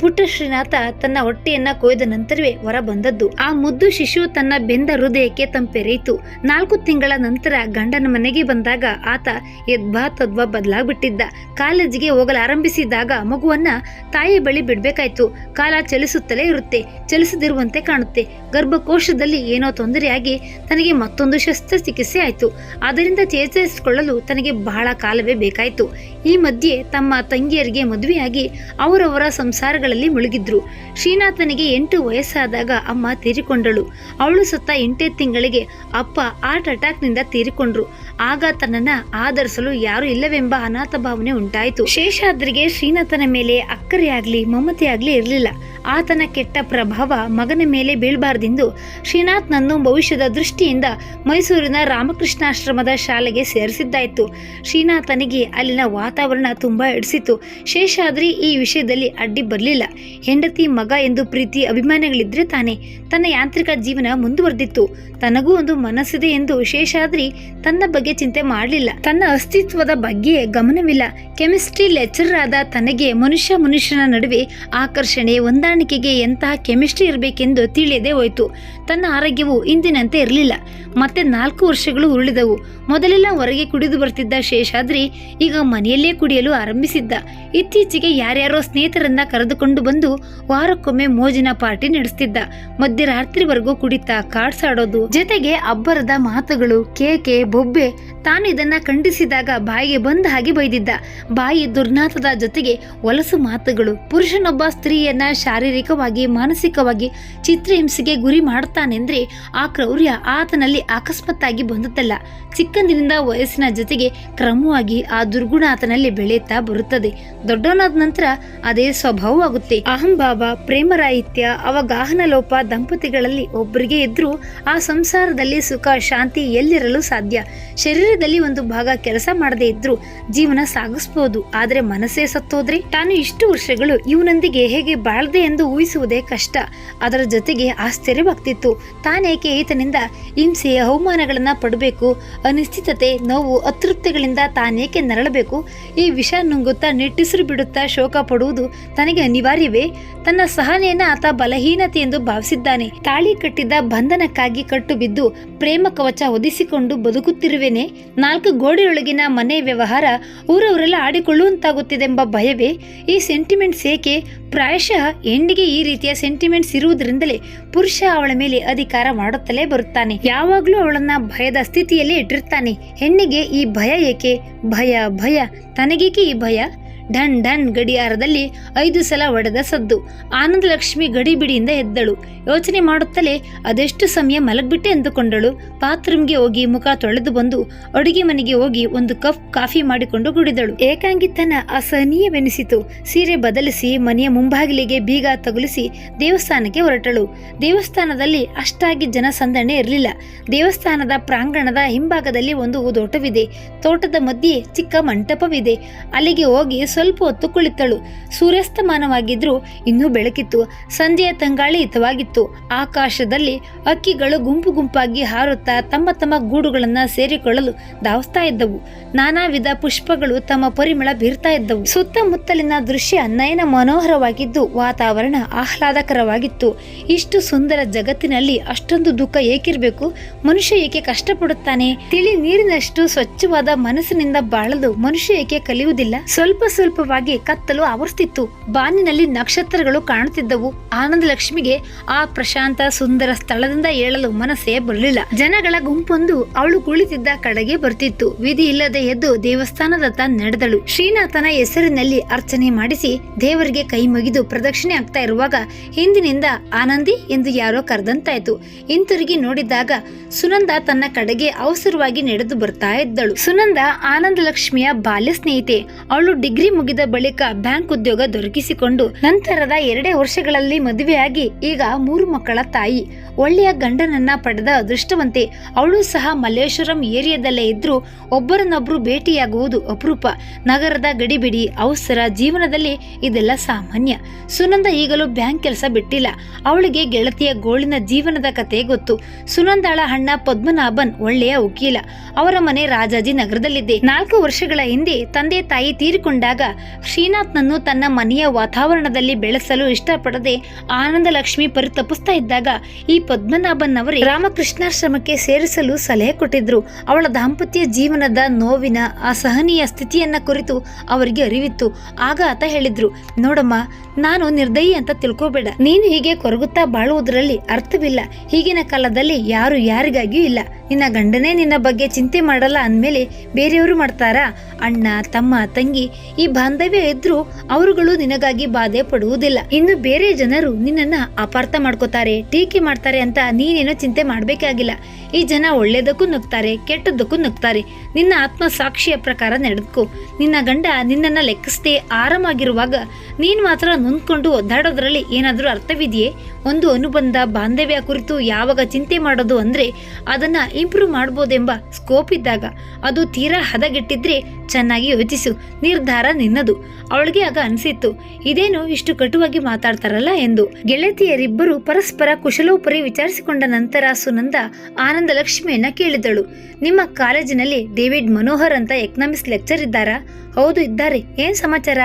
ಪುಟ್ಟ ಶ್ರೀನಾಥ ತನ್ನ ಹೊಟ್ಟೆಯನ್ನ ಕೊಯ್ದ ನಂತರವೇ ಹೊರ ಬಂದದ್ದು ಆ ಮುದ್ದು ಶಿಶು ತನ್ನ ಬೆಂದ ಹೃದಯಕ್ಕೆ ತಂಪೆರೆಯಿತು. ನಾಲ್ಕು ತಿಂಗಳ ನಂತರ ಗಂಡನ ಮನೆಗೆ ಬಂದಾಗ ಆತ ಯದ್ಭಾ ತದ್ವಾ ಬದಲಾಗ್ಬಿಟ್ಟಿದ್ದ. ಕಾಲೇಜಿಗೆ ಹೋಗಲಾರಂಭಿಸಿದಾಗ ಮಗುವನ್ನ ತಾಯಿ ಬಳಿ ಬಿಡ್ಬೇಕಾಯ್ತು. ಕಾಲ ಚಲಿಸುತ್ತಲೇ ಇರುತ್ತೆ, ಚಲಿಸದಿರುವಂತೆ ಕಾಣುತ್ತೆ. ಗರ್ಭಕೋಶದಲ್ಲಿ ಏನೋ ತೊಂದರೆಯಾಗಿ ತನಗೆ ಮತ್ತೊಂದು ಶಸ್ತ್ರಚಿಕಿತ್ಸೆ ಆಯಿತು. ಅದರಿಂದ ಚೇತರಿಸಿಕೊಳ್ಳಲು ತನಗೆ ಬಹಳ ಕಾಲವೇ ಬೇಕಾಯಿತು. ಈ ಮಧ್ಯೆ ತಮ್ಮ ತಂಗಿಯರಿಗೆ ಮದುವೆಯಾಗಿ ಅವರವರ ಸಂಸಾರಗಳಲ್ಲಿ ಮುಳುಗಿದ್ರು. ಶ್ರೀನಾಥನಿಗೆ ಎಂಟು ವಯಸ್ಸಾದಾಗ ಅಮ್ಮ ತೀರಿಕೊಂಡಳು. ಅವಳು ಸತ್ತ ಎಂಟೇ ತಿಂಗಳಿಗೆ ಅಪ್ಪ ಹಾರ್ಟ್ ಅಟ್ಯಾಕ್ನಿಂದ ತೀರಿಕೊಂಡ್ರು. ಆಗ ತನ್ನನ್ನ ಆಧರಿಸಲು ಯಾರು ಇಲ್ಲವೆಂಬ ಅನಾಥ ಭಾವನೆ ಉಂಟಾಯಿತು. ಶೇಷಾದ್ರಿಗೆ ಶ್ರೀನಾಥನ ಮೇಲೆ ಅಕ್ಕರೆಯಾಗ್ಲಿ, ಮಮತೆಯಾಗ್ಲಿ ಇರಲಿಲ್ಲ. ಆತನ ಕೆಟ್ಟ ಪ್ರಭಾವ ಮಗನ ಮೇಲೆ ಬೀಳಬಾರ್ದೆಂದು ಶ್ರೀನಾಥ್ನನ್ನು ಭವಿಷ್ಯದ ದೃಷ್ಟಿಯಿಂದ ಮೈಸೂರಿನ ರಾಮಕೃಷ್ಣಾಶ್ರಮದ ಶಾಲೆಗೆ ಸೇರಿಸಿದ್ದಾಯಿತು. ಶ್ರೀನಾಥನಿಗೆ ಅಲ್ಲಿನ ವಾತಾವರಣ ತುಂಬ ಹಿಡಿಸಿತು. ಶೇಷಾದ್ರಿ ಈ ವಿಷಯದಲ್ಲಿ ಅಡ್ಡಿ ಬರಲಿಲ್ಲ. ಹೆಂಡತಿ, ಮಗ ಎಂದು ಪ್ರೀತಿ, ಅಭಿಮಾನಿಗಳಿದ್ರೆ ತಾನೆ ತನ್ನ ಯಾಂತ್ರಿಕ ಜೀವನ ಮುಂದುವರೆದಿತ್ತು. ತನಗೂ ಒಂದು ಮನಸ್ಸಿದೆ ಎಂದು ಶೇಷಾದ್ರಿ ತನ್ನ ಬಗ್ಗೆ ಚಿಂತೆ ಮಾಡಲಿಲ್ಲ. ತನ್ನ ಅಸ್ತಿತ್ವದ ಬಗ್ಗೆ ಗಮನವಿಲ್ಲ. ಕೆಮಿಸ್ಟ್ರಿ ಲೆಕ್ಚರರ್ ಆದ ತನಗೆ ಮನುಷ್ಯ ಮನುಷ್ಯನ ನಡುವೆ ಆಕರ್ಷಣೆ, ಹೊಂದಾಣಿಕೆಗೆ ಎಂತಹ ಕೆಮಿಸ್ಟ್ರಿ ಇರಬೇಕೆಂದು ತಿಳಿಯದೆ ಹೋಯಿತು. ತನ್ನ ಆರೋಗ್ಯವು ಇಂದಿನಂತೆ ಇರಲಿಲ್ಲ. ಮತ್ತೆ ನಾಲ್ಕು ವರ್ಷಗಳು ಉರುಳಿದವು. ಮೊದಲೆಲ್ಲ ಹೊರಗೆ ಕುಡಿದು ಬರ್ತಿದ್ದ ಶೇಷಾದ್ರಿ ಈಗ ಮನೆಯಲ್ಲೇ ಕುಡಿಯಲು ಆರಂಭಿಸಿದ್ದ. ಇತ್ತೀಚೆಗೆ ಯಾರ್ಯಾರೋ ಸ್ನೇಹಿತರನ್ನ ಕರೆದುಕೊಂಡು ಬಂದು ವಾರಕ್ಕೊಮ್ಮೆ ಮೋಜಿನ ಪಾರ್ಟಿ ನಡೆಸ್ತಿದ್ದ. ಮಧ್ಯರಾತ್ರಿವರೆಗೂ ಕುಡಿತಾ ಕಾಡ್ಸಾಡೋದು ಜೊತೆಗೆ ಅಬ್ಬರದ ಮಾತುಗಳು, ಕೇಕೆ, ಬೊಬ್ಬೆ ತಾನು ಇದನ್ನ ಖಂಡಿಸಿದಾಗ ಬಾಯಿಗೆ ಬಂದ ಹಾಗೆ ಬೈದಿದ್ದ. ಬಾಯಿ ದುರ್ನಾಥದ ಜೊತೆಗೆ ಒಲಸು ಮಾತುಗಳು, ಪುರುಷನೊಬ್ಬ ಸ್ತ್ರೀಯನ್ನ ಶಾರೀರಿಕವಾಗಿ, ಮಾನಸಿಕವಾಗಿ ಚಿತ್ರಹಿಂಸೆಗೆ ಗುರಿ ಮಾಡುತ್ತಾನೆಂದ್ರೆ ಆ ಕ್ರೌರ್ಯ ಆತನಲ್ಲಿ ಅಕಸ್ಮಾತ್ತಾಗಿ ಬಂದುತ್ತಲ್ಲ ಚಿಕ್ಕಂದಿನಿಂದ ವಯಸ್ಸಿನ ಜೊತೆಗೆ ಕ್ರಮವಾಗಿ ಆ ದುರ್ಗುಣ ಆತನಲ್ಲಿ ಬೆಳೆಯುತ್ತಾ ಬರುತ್ತದೆ. ದೊಡ್ಡವನಾದ ನಂತರ ಅದೇ ಸ್ವಭಾವವಾಗುತ್ತೆ. ಅಹಂಭಾವ ಪ್ರೇಮರಾಹಿತ್ಯ, ಅವಗಾಹನ ಲೋಪ, ದಂಪತಿಗಳಲ್ಲಿ ಒಬ್ಬರಿಗೆ ಇದ್ರೂ ಆ ಸಂಸಾರದಲ್ಲಿ ಸುಖ, ಶಾಂತಿ ಎಲ್ಲಿರಲು ಸಾಧ್ಯ? ಶರೀರದಲ್ಲಿ ಒಂದು ಭಾಗ ಕೆಲಸ ಮಾಡದೇ ಇದ್ರೂ ಜೀವನ ಸಾಗಿಸಬಹುದು ಆದ್ರೆ ಮನಸ್ಸೇ ಸತ್ತೋದ್ರೆ? ತಾನು ಇಷ್ಟು ವರ್ಷಗಳು ಇವನೊಂದಿಗೆ ಹೇಗೆ ಬಾಳ್ದೆ ಎಂದು ಊಹಿಸುವುದೇ ಕಷ್ಟ. ಅದರ ಜೊತೆಗೆ ಆಶ್ಚರ್ಯವಾಗ್ತಿತ್ತು. ತಾನೇಕೆ ಈತನಿಂದ ಹಿಂಸೆ ಅವಮಾನಗಳನ್ನ ಪಡಬೇಕು. ಅನಿಶ್ಚಿತತೆ, ನೋವು, ಅತೃಪ್ತಿಗಳಿಂದ ತಾನೇಕೆ ನರಳಬೇಕು? ಈ ವಿಷ ನುಂಗುತ್ತಾ ನಿಟ್ಟುಸಿರು ಬಿಡುತ್ತಾ ಶೋಕ ಪಡುವುದು ತನಗೆ ಅನಿವಾರ್ಯವೇ? ತನ್ನ ಸಹನೆಯನ್ನ ಆತ ಬಲಹೀನತೆ ಎಂದು ಭಾವಿಸಿದ್ದಾನೆ. ತಾಳಿ ಕಟ್ಟಿದ್ದ ಬಂಧನಕ್ಕಾಗಿ ಕಟ್ಟು ಬಿದ್ದು ಪ್ರೇಮ ಕವಚ ಒದಿಸಿಕೊಂಡು ಬದುಕುತ್ತಿರುವೆನೆ? ನಾಲ್ಕು ಗೋಡೆಯೊಳಗಿನ ಮನೆ ವ್ಯವಹಾರ ಊರವರೆಲ್ಲ ಆಡಿಕೊಳ್ಳುವಂತಾಗುತ್ತಿದೆಂಬ ಭಯವೇ? ಈ ಸೆಂಟಿಮೆಂಟ್ಸ್ ಏಕೆ? ಪ್ರಾಯಶಃ ಹೆಣ್ಣಿಗೆ ಈ ರೀತಿಯ ಸೆಂಟಿಮೆಂಟ್ಸ್ ಇರುವುದರಿಂದಲೇ ಪುರುಷ ಅವಳ ಮೇಲೆ ಅಧಿಕಾರ ಮಾಡುತ್ತಲೇ ಬರುತ್ತಾನೆ. ಯಾವಾಗಲೂ ಅವಳನ್ನ ಭಯದ ಸ್ಥಿತಿಯಲ್ಲಿ ಇಟ್ಟಿರ್ತಾನೆ. ಹೆಣ್ಣಿಗೆ ಈ ಭಯ ಏಕೆ? ಭಯ ಭಯ. ತನಗೇಕೆ ಈ ಭಯ? ಢನ್ ಡನ್ ಗಡಿಯಾರದಲ್ಲಿ ಐದು ಸಲ ಒಡೆದ ಸದ್ದು. ಆನಂದಲಕ್ಷ್ಮಿ ಗಡಿಬಿಡಿಯಿಂದ ಎದ್ದಳು. ಯೋಚನೆ ಮಾಡುತ್ತಲೇ ಅದೆಷ್ಟು ಸಮಯ ಮಲಗ್ಬಿಟ್ಟೆ ಎಂದುಕೊಂಡಳು. ಬಾತ್ರೂಮ್ಗೆ ಹೋಗಿ ಮುಖ ತೊಳೆದು ಬಂದು ಅಡುಗೆ ಮನೆಗೆ ಹೋಗಿ ಒಂದು ಕಪ್ ಕಾಫಿ ಮಾಡಿಕೊಂಡು ಕುಡಿದಳು. ಏಕಾಂಗಿತನ ಅಸಹನೀಯವೆನಿಸಿತು. ಸೀರೆ ಬದಲಿಸಿ ಮನೆಯ ಮುಂಬಾಗಿಲಿಗೆ ಬೀಗ ತಗುಲಿಸಿ ದೇವಸ್ಥಾನಕ್ಕೆ ಹೊರಟಳು. ದೇವಸ್ಥಾನದಲ್ಲಿ ಅಷ್ಟಾಗಿ ಜನಸಂದಣಿ ಇರಲಿಲ್ಲ. ದೇವಸ್ಥಾನದ ಪ್ರಾಂಗಣದ ಹಿಂಭಾಗದಲ್ಲಿ ಒಂದು ತೋಟವಿದೆ ತೋಟದ ಮಧ್ಯೆ ಚಿಕ್ಕ ಮಂಟಪವಿದೆ. ಅಲ್ಲಿಗೆ ಹೋಗಿ ಸ್ವಲ್ಪ ಹೊತ್ತು ಕುಳಿತಳು. ಸೂರ್ಯಾಸ್ತಮಾನವಾಗಿದ್ರೂ ಇನ್ನೂ ಬೆಳಕಿತ್ತು. ಸಂಜೆಯ ತಂಗಾಳಿ ಹಿತವಾಗಿತ್ತು. ಆಕಾಶದಲ್ಲಿ ಅಕ್ಕಿಗಳು ಗುಂಪು ಗುಂಪಾಗಿ ಹಾರುತ್ತಾ ತಮ್ಮ ತಮ್ಮ ಗೂಡುಗಳನ್ನ ಸೇರಿಕೊಳ್ಳಲು ಧಾವಿಸ್ತಾ ಇದ್ದವು. ನಾನಾ ವಿಧ ಪುಷ್ಪಗಳು ತಮ್ಮ ಪರಿಮಳ ಬೀರ್ತಾ ಇದ್ದವು. ಸುತ್ತಮುತ್ತಲಿನ ದೃಶ್ಯ ನಯನ ಮನೋಹರವಾಗಿದ್ದು, ವಾತಾವರಣ ಆಹ್ಲಾದಕರವಾಗಿತ್ತು. ಇಷ್ಟು ಸುಂದರ ಜಗತ್ತಿನಲ್ಲಿ ಅಷ್ಟೊಂದು ದುಃಖ ಏಕಿರಬೇಕು? ಮನುಷ್ಯ ಏಕೆ ಕಷ್ಟಪಡುತ್ತಾನೆ? ತಿಳಿ ನೀರಿನಷ್ಟು ಸ್ವಚ್ಛವಾದ ಮನಸ್ಸಿನಿಂದ ಬಾಳಲು ಮನುಷ್ಯ ಏಕೆ ಕಲಿಯುವುದಿಲ್ಲ? ಸ್ವಲ್ಪ ಸ್ವಲ್ಪವಾಗಿ ಕತ್ತಲು ಆವರಿಸ್ತಿತ್ತು. ಬಾನಿನಲ್ಲಿ ನಕ್ಷತ್ರಗಳು ಕಾಣುತ್ತಿದ್ದವು. ಆನಂದ ಲಕ್ಷ್ಮಿಗೆ ಆ ಪ್ರಶಾಂತ ಸುಂದರ ಸ್ಥಳದಿಂದ ಏಳಲು ಮನಸ್ಸೇ ಬರಲಿಲ್ಲ. ಜನಗಳ ಗುಂಪೊಂದು ಅವಳು ಕುಳಿತಿದ್ದ ಕಡೆಗೆ ಬರ್ತಿತ್ತು. ವಿಧಿ ಇಲ್ಲದೆ ಎದ್ದು ದೇವಸ್ಥಾನದತ್ತ ನಡೆದಳು. ಶ್ರೀನಾಥನ ಹೆಸರಿನಲ್ಲಿ ಅರ್ಚನೆ ಮಾಡಿಸಿ ದೇವರಿಗೆ ಕೈ ಮುಗಿದು ಪ್ರದಕ್ಷಿಣೆ ಆಗ್ತಾ ಇರುವಾಗ ಹಿಂದಿನಿಂದ ಆನಂದಿ ಎಂದು ಯಾರೋ ಕರೆದಂತಾಯ್ತು. ಹಿಂತಿರುಗಿ ನೋಡಿದಾಗ ಸುನಂದ ತನ್ನ ಕಡೆಗೆ ಅವಸರವಾಗಿ ನಡೆದು ಬರ್ತಾ ಇದ್ದಳು. ಸುನಂದ ಆನಂದ ಲಕ್ಷ್ಮಿಯ ಬಾಲ್ಯ ಸ್ನೇಹಿತೆ ಅವಳು ಡಿಗ್ರಿ ಮುಗಿದ ಬಳಿಕ ಬ್ಯಾಂಕ್ ಉದ್ಯೋಗ ದೊರಕಿಸಿಕೊಂಡು ನಂತರದ ಎರಡೇ ವರ್ಷಗಳಲ್ಲಿ ಮದುವೆಯಾಗಿ ಈಗ ಮೂರು ಮಕ್ಕಳ ತಾಯಿ. ಒಳ್ಳೆಯ ಗಂಡನನ್ನ ಪಡೆದ ಅದೃಷ್ಟವಂತೆ ಅವಳು ಸಹ ಮಲ್ಲೇಶ್ವರಂ ಏರಿಯಾದಲ್ಲೇ ಇದ್ರೂ ಒಬ್ಬರನ್ನೊಬ್ರು ಭೇಟಿಯಾಗುವುದು ಅಪರೂಪ. ನಗರದ ಗಡಿಬಿಡಿ, ಅವಸರ, ಜೀವನದಲ್ಲಿ ಇದೆಲ್ಲ ಸಾಮಾನ್ಯ. ಸುನಂದ ಈಗಲೂ ಬ್ಯಾಂಕ್ ಕೆಲಸ ಬಿಟ್ಟಿಲ್ಲ. ಅವಳಿಗೆ ಗೆಳತಿಯ ಗೋಳಿನ ಜೀವನದ ಕತೆ ಗೊತ್ತು. ಸುನಂದಾಳ ಅಣ್ಣ ಪದ್ಮನಾಭನ್ ಒಳ್ಳೆಯ ವಕೀಲ. ಅವರ ಮನೆ ರಾಜಾಜಿ ನಗರದಲ್ಲಿದೆ ನಾಲ್ಕು ವರ್ಷಗಳ ಹಿಂದೆ ತಂದೆ ತಾಯಿ ತೀರಿಕೊಂಡಾಗ ಶ್ರೀನಾಥ್ನನ್ನು ತನ್ನ ಮನೆಯ ವಾತಾವರಣದಲ್ಲಿ ಬೆಳೆಸಲು ಇಷ್ಟಪಡದೆ ಆನಂದ ಲಕ್ಷ್ಮಿ ಪರಿತಪಿಸ್ತಾ ಇದ್ದಾಗ ಈ ಪದ್ಮನಾಭನ್ ಅವರೇ ರಾಮಕೃಷ್ಣಾಶ್ರಮಕ್ಕೆ ಸೇರಿಸಲು ಸಲಹೆ ಕೊಟ್ಟಿದ್ರು. ಅವಳ ದಾಂಪತ್ಯ ಜೀವನದ ನೋವಿನ ಅಸಹನೀಯ ಸ್ಥಿತಿಯನ್ನ ಕುರಿತು ಅವರಿಗೆ ಅರಿವಿತ್ತು. ಆಗ ಆತ ಹೇಳಿದ್ರು, ನೋಡಮ್ಮ, ನಾನು ನಿರ್ದಯಿ ಅಂತ ತಿಳ್ಕೋಬೇಡ. ನೀನು ಹೀಗೆ ಕೊರಗುತ್ತಾ ಬಾಳುವುದರಲ್ಲಿ ಅರ್ಥವಿಲ್ಲ. ಈಗಿನ ಕಾಲದಲ್ಲಿ ಯಾರು ಯಾರಿಗಾಗಿಯೂ ಇಲ್ಲ. ನಿನ್ನ ಗಂಡನೇ ನಿನ್ನ ಬಗ್ಗೆ ಚಿಂತೆ ಮಾಡಲ್ಲ ಅಂದಮೇಲೆ ಬೇರೆಯವರು ಮಾಡ್ತಾರಾ? ಅಣ್ಣ, ತಮ್ಮ, ತಂಗಿ ಈ ಬಾಂಧವ್ಯ ಇದ್ರೂ ಅವರುಗಳು ನಿನಗಾಗಿ ಬಾಧೆ ಪಡುವುದಿಲ್ಲ. ಇನ್ನು ಬೇರೆ ಜನರು ನಿನ್ನನ್ನ ಅಪಾರ್ಥ ಮಾಡ್ಕೋತಾರೆ, ಟೀಕೆ ಮಾಡ್ತಾರೆ ಅಂತ ನೀನೇನು ಚಿಂತೆ ಮಾಡಬೇಕಾಗಿಲ್ಲ. ಈ ಜನ ಒಳ್ಳೇದಕ್ಕೂ ನುಗ್ತಾರೆ, ಕೆಟ್ಟದ್ದಕ್ಕೂ ನುಗ್ತಾರೆ. ನಿನ್ನ ಆತ್ಮ ಸಾಕ್ಷಿಯ ಪ್ರಕಾರ ನಡೆದುಕು. ನಿನ್ನ ಗಂಡ ನಿನ್ನನ್ನು ಲೆಕ್ಕಿಸದೆ ಆರಾಮಾಗಿರುವಾಗ ನೀನು ಮಾತ್ರ ನೊಂದ್ಕೊಂಡು ಒದ್ದಾಡೋದ್ರಲ್ಲಿ ಏನಾದರೂ ಅರ್ಥವಿದೆಯೇ? ಒಂದು ಅನುಬಂಧ ಬಾಂಧವ್ಯ ಕುರಿತು ಯಾವಾಗ ಚಿಂತೆ ಮಾಡೋದು ಅಂದ್ರೆ ಅದನ್ನ ಇಂಪ್ರೂವ್ ಮಾಡ್ಬೋದೆಂಬ ಸ್ಕೋಪ್ ಇದ್ದಾಗ ಅದು ತೀರಾ ಹದಗೆಟ್ಟಿದ್ರೆ ಚೆನ್ನಾಗಿ ಯೋಚಿಸು, ನಿರ್ಧಾರ ನಿನ್ನದು. ಅವಳಿಗೆ ಆಗ ಅನಿಸಿತ್ತು, ಇದೇನು ಇಷ್ಟು ಕಟುವಾಗಿ ಮಾತಾಡ್ತಾರಲ್ಲ ಎಂದು. ಗೆಳತಿಯರಿಬ್ಬರು ಪರಸ್ಪರ ಕುಶಲೋಪರಿ ವಿಚಾರಿಸಿಕೊಂಡ ನಂತರ ಸುನಂದ ಆನಂದ ಲಕ್ಷ್ಮಿಯನ್ನ ಕೇಳಿದಳು. ನಿಮ್ಮ ಕಾಲೇಜಿನಲ್ಲಿ ಡೇವಿಡ್ ಮನೋಹರ್ ಅಂತ ಎಕನಾಮಿಕ್ಸ್ ಲೆಕ್ಚರ್ ಇದ್ದಾರಾ? ಹೌದು ಇದ್ದಾರೆ. ಏನ್ ಸಮಾಚಾರ?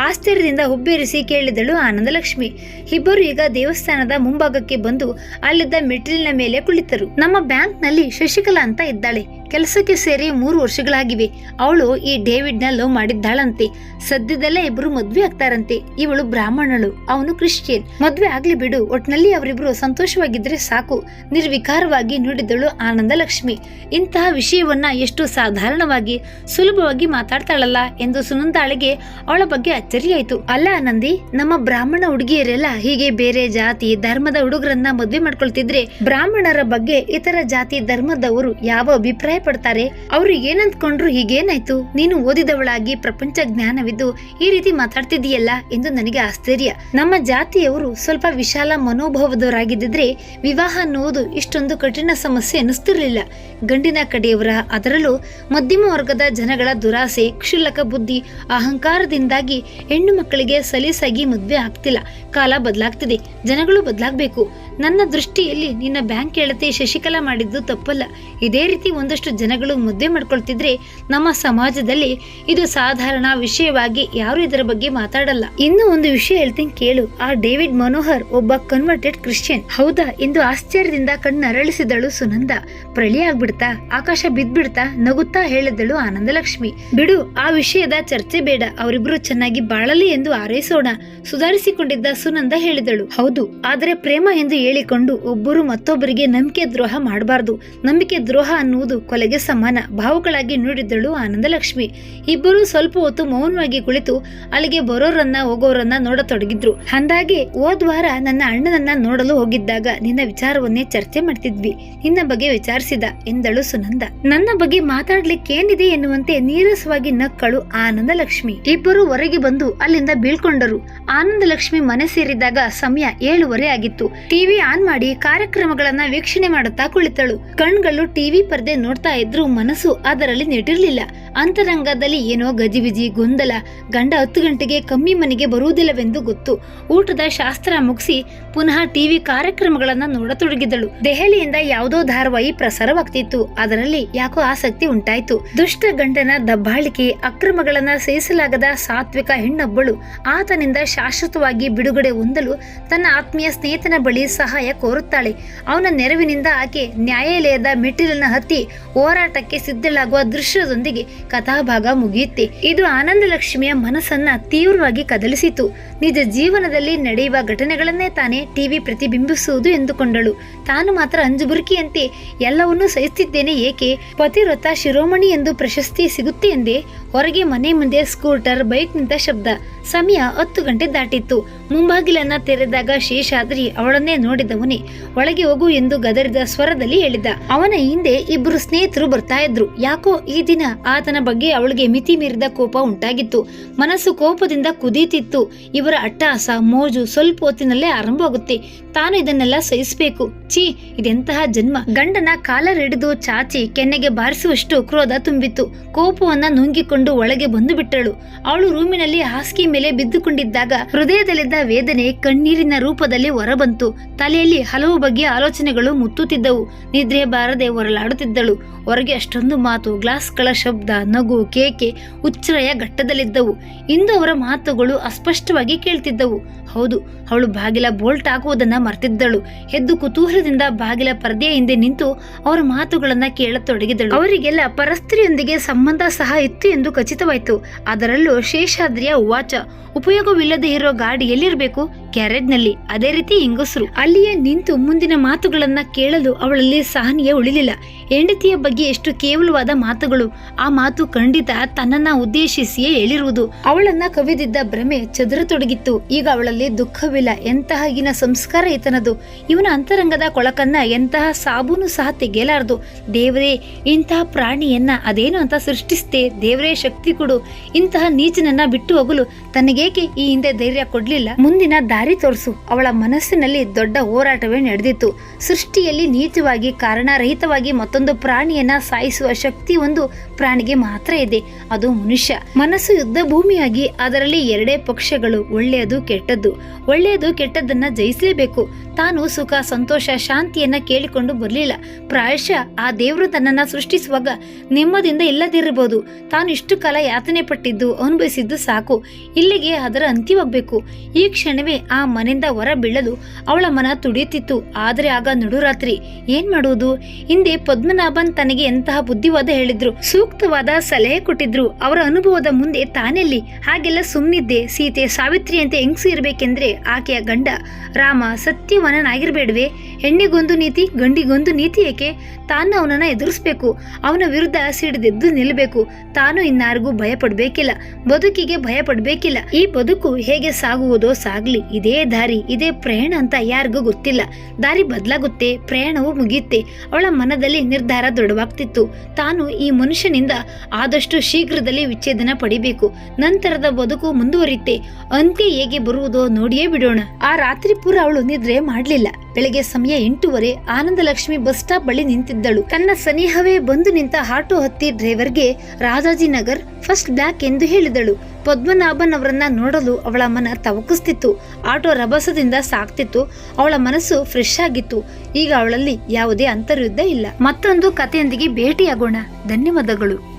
ಆಶ್ಚರ್ಯದಿಂದ ಹುಬ್ಬೇರಿಸಿ ಕೇಳಿದಳು ಆನಂದಲಕ್ಷ್ಮಿ ಇಬ್ಬರು ಈಗ ದೇವಸ್ಥಾನದ ಮುಂಭಾಗಕ್ಕೆ ಬಂದು ಅಲ್ಲಿದ್ದ ಮೆಟ್ಟಿಲಿನ ಮೇಲೆ ಕುಳಿತರು. ನಮ್ಮ ಬ್ಯಾಂಕ್ನಲ್ಲಿ ಶಶಿಕಲಾ ಅಂತ ಇದ್ದಾಳೆ. ಕೆಲಸಕ್ಕೆ ಸೇರಿ ಮೂರು ವರ್ಷಗಳಾಗಿವೆ. ಅವಳು ಈ ಡೇವಿಡ್ನ ಲವ್ ಮಾಡಿದ್ದಾಳಂತೆ. ಸದ್ಯದಲ್ಲೇ ಇಬ್ರು ಮದ್ವೆ ಆಗ್ತಾರಂತೆ. ಇವಳು ಬ್ರಾಹ್ಮಣಳು, ಅವನು ಕ್ರಿಶ್ಚಿಯನ್. ಮದ್ವೆ ಆಗ್ಲಿ ಬಿಡು, ಒಟ್ನಲ್ಲಿ ಅವರಿಬ್ರು ಸಂತೋಷವಾಗಿದ್ರೆ ಸಾಕು. ನಿರ್ವಿಕಾರವಾಗಿ ನುಡಿದಳು ಆನಂದ ಲಕ್ಷ್ಮಿ. ಇಂತಹ ವಿಷಯವನ್ನ ಎಷ್ಟು ಸಾಧಾರಣವಾಗಿ, ಸುಲಭವಾಗಿ ಮಾತಾಡ್ತಾಳಲ್ಲ ಎಂದು ಸುನಂದಾಳಿಗೆ ಅವಳ ಬಗ್ಗೆ ಅಚ್ಚರಿಯಾಯಿತು. ಅಲ್ಲ ನಂದಿ, ನಮ್ಮ ಬ್ರಾಹ್ಮಣ ಹುಡುಗಿಯರೆಲ್ಲ ಹೀಗೆ ಬೇರೆ ಜಾತಿ, ಧರ್ಮದ ಹುಡುಗರನ್ನ ಮದ್ವೆ ಮಾಡ್ಕೊಳ್ತಿದ್ರೆ ಬ್ರಾಹ್ಮಣರ ಬಗ್ಗೆ ಇತರ ಜಾತಿ, ಧರ್ಮದವರು ಯಾವ ಅಭಿಪ್ರಾಯ ಪಡ್ತಾರೆ. ಅವರು ಏನಂದ್ಕೊಂಡ್ರು ಹೀಗೇನಾಯ್ತು? ನೀನು ಓದಿದವಳಾಗಿ ಪ್ರಪಂಚ ಜ್ಞಾನವಿದ್ದು ಈ ರೀತಿ ಮಾತಾಡ್ತಿದೀಯಲ್ಲ ಎಂದು ನನಗೆ ಆಶ್ಚರ್ಯ. ನಮ್ಮ ಜಾತಿಯವರು ಸ್ವಲ್ಪ ವಿಶಾಲ ಮನೋಭಾವದವರಾಗಿದ್ದಿದ್ರೆ ವಿವಾಹ ಅನ್ನುವುದು ಇಷ್ಟೊಂದು ಕಠಿಣ ಸಮಸ್ಯೆ ಅನ್ನಿಸ್ತಿರ್ಲಿಲ್ಲ. ಗಂಡಿನ ಕಡೆಯವರ ಅದರಲ್ಲೂ ಮಧ್ಯಮ ವರ್ಗದ ಜನಗಳ ದುರಾಸೆ, ಕ್ಷುಲ್ಲಕ ಬುದ್ಧಿ, ಅಹಂಕಾರದಿಂದಾಗಿ ಹೆಣ್ಣು ಮಕ್ಕಳಿಗೆ ಸಲೀಸಾಗಿ ಮದ್ವೆ ಆಗ್ತಿಲ್ಲ. ಕಾಲ ಬದಲಾಗ್ತಿದೆ, ಜನಗಳು ಬದಲಾಗಬೇಕು. ನನ್ನ ದೃಷ್ಟಿಯಲ್ಲಿ ನಿನ್ನ ಬ್ಯಾಂಕ್ ಹೇಳತೆ ಶಶಿಕಲಾ ಮಾಡಿದ್ದು ತಪ್ಪಲ್ಲ. ಇದೇ ರೀತಿ ಒಂದಷ್ಟು ಜನಗಳು ಮುದ್ದೆ ಮಾಡ್ಕೊಳ್ತಿದ್ರೆ ನಮ್ಮ ಸಮಾಜದಲ್ಲಿ ಇದು ಸಾಧಾರಣ ವಿಷಯವಾಗಿ ಯಾರು ಇದರ ಬಗ್ಗೆ ಮಾತಾಡಲ್ಲ. ಇನ್ನೂ ಒಂದು ವಿಷಯ ಹೇಳ್ತೀನಿ ಕೇಳು. ಆ ಡೇವಿಡ್ ಮನೋಹರ್ ಒಬ್ಬ ಕನ್ವರ್ಟೆಡ್ ಕ್ರಿಶ್ಚಿಯನ್ ಹೌದಾ? ಎಂದು ಆಶ್ಚರ್ಯದಿಂದ ಕಣ್ಣರಳಿಸಿದಳು ಸುನಂದ. ಪ್ರಳಿಯ ಆಗ್ಬಿಡ್ತಾ? ಆಕಾಶ ಬಿದ್ಬಿಡ್ತಾ ನಗುತ್ತಾ ಹೇಳಿದಳು ಆನಂದಲಕ್ಷ್ಮಿ. ಬಿಡು, ಆ ವಿಷಯದ ಚರ್ಚೆ ಬೇಡ. ಅವರಿಬ್ರು ಚೆನ್ನಾಗಿ ಬಾಳಲಿ ಎಂದು ಆರೈಸೋಣ ಸುಧಾರಿಸಿಕೊಂಡಿದ್ದ ಸುನಂದ ಹೇಳಿದಳು. ಹೌದು, ಆದರೆ ಪ್ರೇಮ ಎಂದು ಹೇಳಿಕೊಂಡು ಒಬ್ಬರು ಮತ್ತೊಬ್ಬರಿಗೆ ನಂಬಿಕೆ ದ್ರೋಹ ಮಾಡಬಾರದು. ನಂಬಿಕೆ ದ್ರೋಹ ಅನ್ನುವುದು ಕೊಲೆಗೆ ಸಮಾನ. ಭಾವುಗಳಾಗಿ ನುಡಿದಳು ಆನಂದಲಕ್ಷ್ಮಿ. ಇಬ್ಬರು ಸ್ವಲ್ಪ ಹೊತ್ತು ಮೌನವಾಗಿ ಕುಳಿತು ಅಲ್ಲಿಗೆ ಬರೋರನ್ನ, ಹೋಗೋರನ್ನ ನೋಡತೊಡಗಿದ್ರು. ಅಂದಾಗೆ ಹೋದ್ ವಾರ ನನ್ನ ಅಣ್ಣನನ್ನ ನೋಡಲು ಹೋಗಿದ್ದಾಗ ನಿನ್ನ ವಿಚಾರವನ್ನೇ ಚರ್ಚೆ ಮಾಡ್ತಿದ್ವಿ. ನಿನ್ನ ಬಗ್ಗೆ ವಿಚಾರಿಸಿದ, ಎಂದಳು ಸುನಂದ. ನನ್ನ ಬಗ್ಗೆ ಮಾತಾಡ್ಲಿಕ್ಕೇನಿದೆ ಎನ್ನುವಂತೆ ನೀರಸವಾಗಿ ನಕ್ಕಳು ಆನಂದ ಲಕ್ಷ್ಮಿ ಇಬ್ಬರು ಹೊರಗೆ ಬಂದು ಅಲ್ಲಿಂದ ಬೀಳ್ಕೊಂಡರು. ಆನಂದ ಲಕ್ಷ್ಮಿ ಮನೆ ಸೇರಿದಾಗ ಸಮಯ ಏಳುವರೆ ಆಗಿತ್ತು. ಟಿವಿ ಆನ್ ಮಾಡಿ ಕಾರ್ಯಕ್ರಮಗಳನ್ನ ವೀಕ್ಷಣೆ ಮಾಡುತ್ತಾ ಕುಳಿತಳು. ಕಣ್ಗಳು ಟಿವಿ ಪರದೆ ನೋಡ್ತಾ ಹೋಗ್ತಾ ಇದ್ರೂ ಮನಸ್ಸು ಅದರಲ್ಲಿ ನೆಟ್ಟಿರಲಿಲ್ಲ. ಅಂತರಂಗದಲ್ಲಿ ಏನೋ ಗಜಿಬಿಜಿ ಗೊಂದಲ. ಗಂಡ ಹತ್ತು ಗಂಟೆಗೆ ಕಮ್ಮಿ ಮನೆಗೆ ಬರುವುದಿಲ್ಲವೆಂದು ಗೊತ್ತು. ಊಟದ ಶಾಸ್ತ್ರ ಮುಗಿಸಿ ಪುನಃ ಟಿವಿ ಕಾರ್ಯಕ್ರಮಗಳನ್ನ ನೋಡತೊಡಗಿದಳು. ದೆಹಲಿಯಿಂದ ಯಾವುದೋ ಧಾರಾವಾಹಿ ಪ್ರಸಾರವಾಗ್ತಿತ್ತು. ಅದರಲ್ಲಿ ಯಾಕೋ ಆಸಕ್ತಿ ಉಂಟಾಯ್ತು. ದುಷ್ಟ ಗಂಡನ ದಬ್ಬಾಳಿಕೆ, ಅಕ್ರಮಗಳನ್ನ ಸಹಿಸಲಾಗದ ಸಾತ್ವಿಕ ಹೆಣ್ಣೊಬ್ಬಳು ಆತನಿಂದ ಶಾಶ್ವತವಾಗಿ ಬಿಡುಗಡೆ ಹೊಂದಲು ತನ್ನ ಆತ್ಮೀಯ ಸ್ನೇಹಿತನ ಬಳಿ ಸಹಾಯ ಕೋರುತ್ತಾಳೆ. ಅವನ ನೆರವಿನಿಂದ ಆಕೆ ನ್ಯಾಯಾಲಯದ ಮೆಟ್ಟಿಲನ್ನ ಹತ್ತಿ ಹೋರಾಟಕ್ಕೆ ಸಿದ್ಧಳಾಗುವ ದೃಶ್ಯದೊಂದಿಗೆ ಕಥಾಭಾಗ ಮುಗಿಯುತ್ತೆ. ಇದು ಆನಂದ ಲಕ್ಷ್ಮಿಯ ಮನಸ್ಸನ್ನ ತೀವ್ರವಾಗಿ ಕದಲಿಸಿತು. ನಿಜ ಜೀವನದಲ್ಲಿ ನಡೆಯುವ ಘಟನೆಗಳನ್ನೇ ತಾನೇ ಟಿವಿ ಪ್ರತಿಬಿಂಬಿಸುವುದು ಎಂದುಕೊಂಡಳು. ತಾನು ಮಾತ್ರ ಅಂಜುಬುರುಕಿಯಂತೆ ಎಲ್ಲವನ್ನೂ ಸಹಿಸುತ್ತಿದ್ದೇನೆ ಏಕೆ? ಪತಿವ್ರತ ಶಿರೋಮಣಿ ಎಂದು ಪ್ರಶಸ್ತಿ ಸಿಗುತ್ತೆ ಎಂದೇ ಹೊರಗೆ ಮನೆ ಮುಂದೆ ಸ್ಕೂಟರ್, ಬೈಕ್ ನಿಂತ ಶಬ್ದ. ಸಮಯ ಹತ್ತು ಗಂಟೆ ದಾಟಿತ್ತು. ಮುಂಬಾಗಿಲನ್ನ ತೆರೆದಾಗ ಶೇಷಾದ್ರಿ ಅವಳನ್ನೇ ನೋಡಿದವನೇ. ಒಳಗೆ ಹೋಗು ಎಂದು ಗದರಿದ ಸ್ವರದಲ್ಲಿ ಹೇಳಿದ. ಅವನ ಹಿಂದೆ ಇಬ್ಬರು ಸ್ನೇಹಿತರು ಬರ್ತಾ ಇದ್ರು. ಯಾಕೋ ಈ ದಿನ ಆತನ ಬಗ್ಗೆ ಅವಳಿಗೆ ಮಿತಿ ಮೀರಿದ ಕೋಪ ಉಂಟಾಗಿತ್ತು. ಮನಸ್ಸು ಕೋಪದಿಂದ ಕುದೀತಿತ್ತು. ಇವರ ಅಟ್ಟಹಾಸ, ಮೋಜು ಸ್ವಲ್ಪ ಹೊತ್ತಿನಲ್ಲೇ ಆರಂಭವಾಗುತ್ತೆ. ತಾನು ಇದನ್ನೆಲ್ಲ ಸಹಿಸಬೇಕು. ಛೀ, ಇದೆಂತಹ ಜನ್ಮ. ಗಂಡನ ಕಾಲರೆಡಿದು ಚಾಚಿ ಕೆನ್ನೆಗೆ ಬಾರಿಸುವಷ್ಟು ಕ್ರೋಧ ತುಂಬಿತ್ತು. ಕೋಪವನ್ನ ನುಂಗಿಕೊಂಡು ಒಳಗೆ ಬಂದು ಬಿಟ್ಟಳು ಅವಳು ರೂಮಿನಲ್ಲಿ ಹಾಸಿಗೆ ಮೇಲೆ ಬಿದ್ದುಕೊಂಡಿದ್ದಾಗ ಹೃದಯದಲ್ಲಿದ್ದ ವೇದನೆ ಕಣ್ಣೀರಿನ ರೂಪದಲ್ಲಿ ಹೊರಬಂತು. ತಲೆಯಲ್ಲಿ ಹಲವು ಬಗೆಯ ಆಲೋಚನೆಗಳು ಮುತ್ತುತ್ತಿದ್ದವು. ನಿದ್ರೆ ಬಾರದೆ ಹೊರಲಾಡುತ್ತಿದ್ದಳು ಹೊರಗೆ ಅಷ್ಟೊಂದು ಮಾತು, ಗ್ಲಾಸ್ಗಳ ಶಬ್ದ, ನಗು, ಕೇಕೆ, ಉಚ್ಚರೆಯ ಘಟ್ಟದಲ್ಲಿದ್ದವು. ಇಂದು ಅವರ ಮಾತುಗಳು ಅಸ್ಪಷ್ಟವಾಗಿ ಕೇಳ್ತಿದ್ದವು. ಹೌದು, ಅವಳು ಬಾಗಿಲ ಬೋಲ್ಟ್ ಹಾಕುವುದನ್ನ ಮರ್ತಿದ್ದಳು. ಎದ್ದು ಕುತೂಹಲದಿಂದ ಬಾಗಿಲ ಪರದೆಯ ಹಿಂದೆ ನಿಂತು ಅವರ ಮಾತುಗಳನ್ನ ಕೇಳತೊಡಗಿದಳು. ಅವರಿಗೆಲ್ಲ ಪರಸ್ತ್ರೀಯೊಂದಿಗೆ ಸಂಬಂಧ ಸಹ ಇತ್ತು ಎಂದು ಖಚಿತವಾಯಿತು. ಅದರಲ್ಲೂ ಶೇಷಾದ್ರಿಯ ವಾಚ ಉಪಯೋಗವಿಲ್ಲದೆ ಇರೋ ಗಾಡಿ ಎಲ್ಲಿರಬೇಕು? ಗ್ಯಾರೇಜ್ನಲ್ಲಿ ಅದೇ ರೀತಿ ಹೆಂಗಸರು. ಅಲ್ಲಿಯೇ ನಿಂತು ಮುಂದಿನ ಮಾತುಗಳನ್ನ ಕೇಳಲು ಅವಳಲ್ಲಿ ಸಹನೀಯ ಉಳಿಲಿಲ್ಲ. ಹೆಂಡತಿಯ ಬಗ್ಗೆ ಎಷ್ಟು ಕೇವಲವಾದ ಮಾತುಗಳು, ಆ ಮಾತು ಖಂಡಿತ ತನ್ನನ್ನ ಉದ್ದೇಶಿಸಿಯೇ ಹೇಳಿರುವುದು. ಅವಳನ್ನ ಕವಿದಿದ್ದ ಭ್ರಮೆ ಚದುರತೊಡಗಿತ್ತು. ಈಗ ಅವಳಲ್ಲಿ ದುಃಖವಿಲ್ಲ ಎಂತಹಗಿನ ಸಂಸ್ಕಾರ ಇತನದು ಇವನ ಅಂತರಂಗದ ಕೊಳಕನ್ನ ಎಂತಹ ಸಾಬೂನು ಸಹ ತೆಗೆಯಲಾರದು. ದೇವರೇ, ಇಂತಹ ಪ್ರಾಣಿಯನ್ನ ಅದೇನು ಅಂತ ಸೃಷ್ಟಿಸ್ತೆ, ದೇವರೇ ಶಕ್ತಿ ಕೊಡು. ಇಂತಹ ನೀಚನನ್ನ ಬಿಟ್ಟು ಹೋಗಲು ತನಗೇಕೆ ಈ ಹಿಂದೆ ಧೈರ್ಯ ಕೊಡ್ಲಿಲ್ಲ? ಮುಂದಿನ ದಾರಿ ತೋರಿಸು ಅವಳ ಮನಸ್ಸಿನಲ್ಲಿ ದೊಡ್ಡ ಹೋರಾಟವೇ ನಡೆದಿತ್ತು. ಸೃಷ್ಟಿಯಲ್ಲಿ ನೀಚವಾಗಿ ಕಾರಣರಹಿತವಾಗಿ ಮತ್ತೊಂದು ಪ್ರಾಣಿಯನ್ನ ಸಾಯಿಸುವ ಶಕ್ತಿ ಒಂದು ಪ್ರಾಣಿಗೆ ಮಾತ್ರ ಇದೆ. ಅದು ಮನುಷ್ಯ. ಮನಸ್ಸು ಯುದ್ಧ ಭೂಮಿಯಾಗಿ ಅದರಲ್ಲಿ ಎರಡೇ ಪಕ್ಷಗಳು, ಒಳ್ಳೆಯದು ಕೆಟ್ಟದ್ದು. ಒಳ್ಳೆಯದು ಕೆಟ್ಟದ್ದನ್ನ ಜಯಿಸಲೇಬೇಕು. ತಾನು ಸುಖ, ಸಂತೋಷ, ಶಾಂತಿಯನ್ನ ಕೇಳಿಕೊಂಡು ಬರಲಿಲ್ಲ. ಪ್ರಾಯಶ ಆ ದೇವರು ತನ್ನನ್ನ ಸೃಷ್ಟಿಸುವಾಗ ನೆಮ್ಮದಿಯಿಂದ ಇಲ್ಲದಿರಬಹುದು. ತಾನು ಇಷ್ಟು ಕಾಲ ಯಾತನೆ ಪಟ್ಟಿದ್ದು ಅನುಭವಿಸಿದ್ದು ಸಾಕು. ಇಲ್ಲಿಗೆ ಅದರ ಅಂತ್ಯವಾಗಬೇಕು. ಈ ಕ್ಷಣವೇ ಆ ಮನೆಯಿಂದ ಹೊರ ಬೀಳಲು ಅವಳ ಮನ ತುಡಿಯುತ್ತಿತ್ತು. ಆದರೆ ಆಗ ನಡುರಾತ್ರಿ, ಏನ್ ಮಾಡುವುದು? ಹಿಂದೆ ಪದ್ಮನಾಭನ್ ತನಗೆ ಎಂತಹ ಬುದ್ಧಿವಾದ ಹೇಳಿದ್ರು. ಸೂಕ್ತವಾದ ಸಲಹೆ ಕೊಟ್ಟಿದ್ರು. ಅವರ ಅನುಭವದ ಮುಂದೆ ತಾನೆಲ್ಲಿ? ಹಾಗೆಲ್ಲ ಸುಮ್ಮನಿದ್ದೆ ಸೀತೆ ಸಾವಿತ್ರಿಯಂತೆ ಹೆಂಗಸು ಇರಬೇಕೆಂದ್ರೆ ಆಕೆಯ ಗಂಡ ರಾಮ ಸತ್ಯವನನಾಗಿರ್ಬೇಡ್ವೆ. ಹೆಣ್ಣಿಗೊಂದು ನೀತಿ, ಗಂಡಿಗೊಂದು ನೀತಿ ಏಕೆ? ತಾನು ಅವನನ್ನ ಎದುರಿಸ್ಬೇಕು. ಅವನ ವಿರುದ್ಧ ಸಿಡಿದೆದ್ದು ನಿಲ್ಲಬೇಕು ತಾನು ಇನ್ನಾರಿಗೂ ಭಯ ಪಡ್ಬೇಕಿಲ್ಲ ಬದುಕಿಗೆ ಭಯ ಪಡ್ಬೇಕಿಲ್ಲ ಈ ಬದುಕು ಹೇಗೆ ಸಾಗುವುದೋ ಸಾಗ್ಲಿ. ಇದೇ ದಾರಿ, ಇದೇ ಪ್ರಯಾಣ ಅಂತ ಯಾರಿಗೂ ಗೊತ್ತಿಲ್ಲ. ದಾರಿ ಬದಲಾಗುತ್ತೆ, ಪ್ರಯಾಣವು ಮುಗಿಯುತ್ತೆ. ಅವಳ ಮನದಲ್ಲಿ ನಿರ್ಧಾರ ದೃಢವಾಗ್ತಿತ್ತು. ತಾನು ಈ ಮನುಷ್ಯನಿಂದ ಆದಷ್ಟು ಶೀಘ್ರದಲ್ಲಿ ವಿಚ್ಛೇದನ ಪಡಿಬೇಕು. ನಂತರದ ಬದುಕು ಮುಂದುವರಿಯುತ್ತೆ. ಅಂತ್ಯ ಹೇಗೆ ಬರುವುದೋ ನೋಡಿಯೇ ಬಿಡೋಣ. ಆ ರಾತ್ರಿ ಪೂರ ಅವಳು ನಿದ್ರೆ ಮಾಡ್ಲಿಲ್ಲ. ಬೆಳಗ್ಗೆ ಸಮಯ ಎಂಟೂವರೆ, ಆನಂದಲಕ್ಷ್ಮಿ ಬಸ್ ಸ್ಟಾಪ್ ಬಳಿ ನಿಂತಿದ್ದಳು. ತನ್ನ ಸನಿಹವೇ ಬಂದು ನಿಂತ ಆಟೋ ಹತ್ತಿ ಡ್ರೈವರ್ಗೆ ರಾಜಾಜಿನಗರ್ ಫಸ್ಟ್ ಬ್ಲಾಕ್ ಎಂದು ಹೇಳಿದಳು. ಪದ್ಮನಾಭನ್ ಅವರನ್ನ ನೋಡಲು ಅವಳ ಮನ ತವಕಿಸ್ತಿತ್ತು. ಆಟೋ ರಭಸದಿಂದ ಸಾಕ್ತಿತ್ತು. ಅವಳ ಮನಸ್ಸು ಫ್ರೆಶ್ ಆಗಿತ್ತು. ಈಗ ಅವಳಲ್ಲಿ ಯಾವುದೇ ಅಂತರ್ಯುದ್ಧ ಇಲ್ಲ. ಮತ್ತೊಂದು ಕಥೆಯೊಂದಿಗೆ ಭೇಟಿಯಾಗೋಣ. ಧನ್ಯವಾದಗಳು.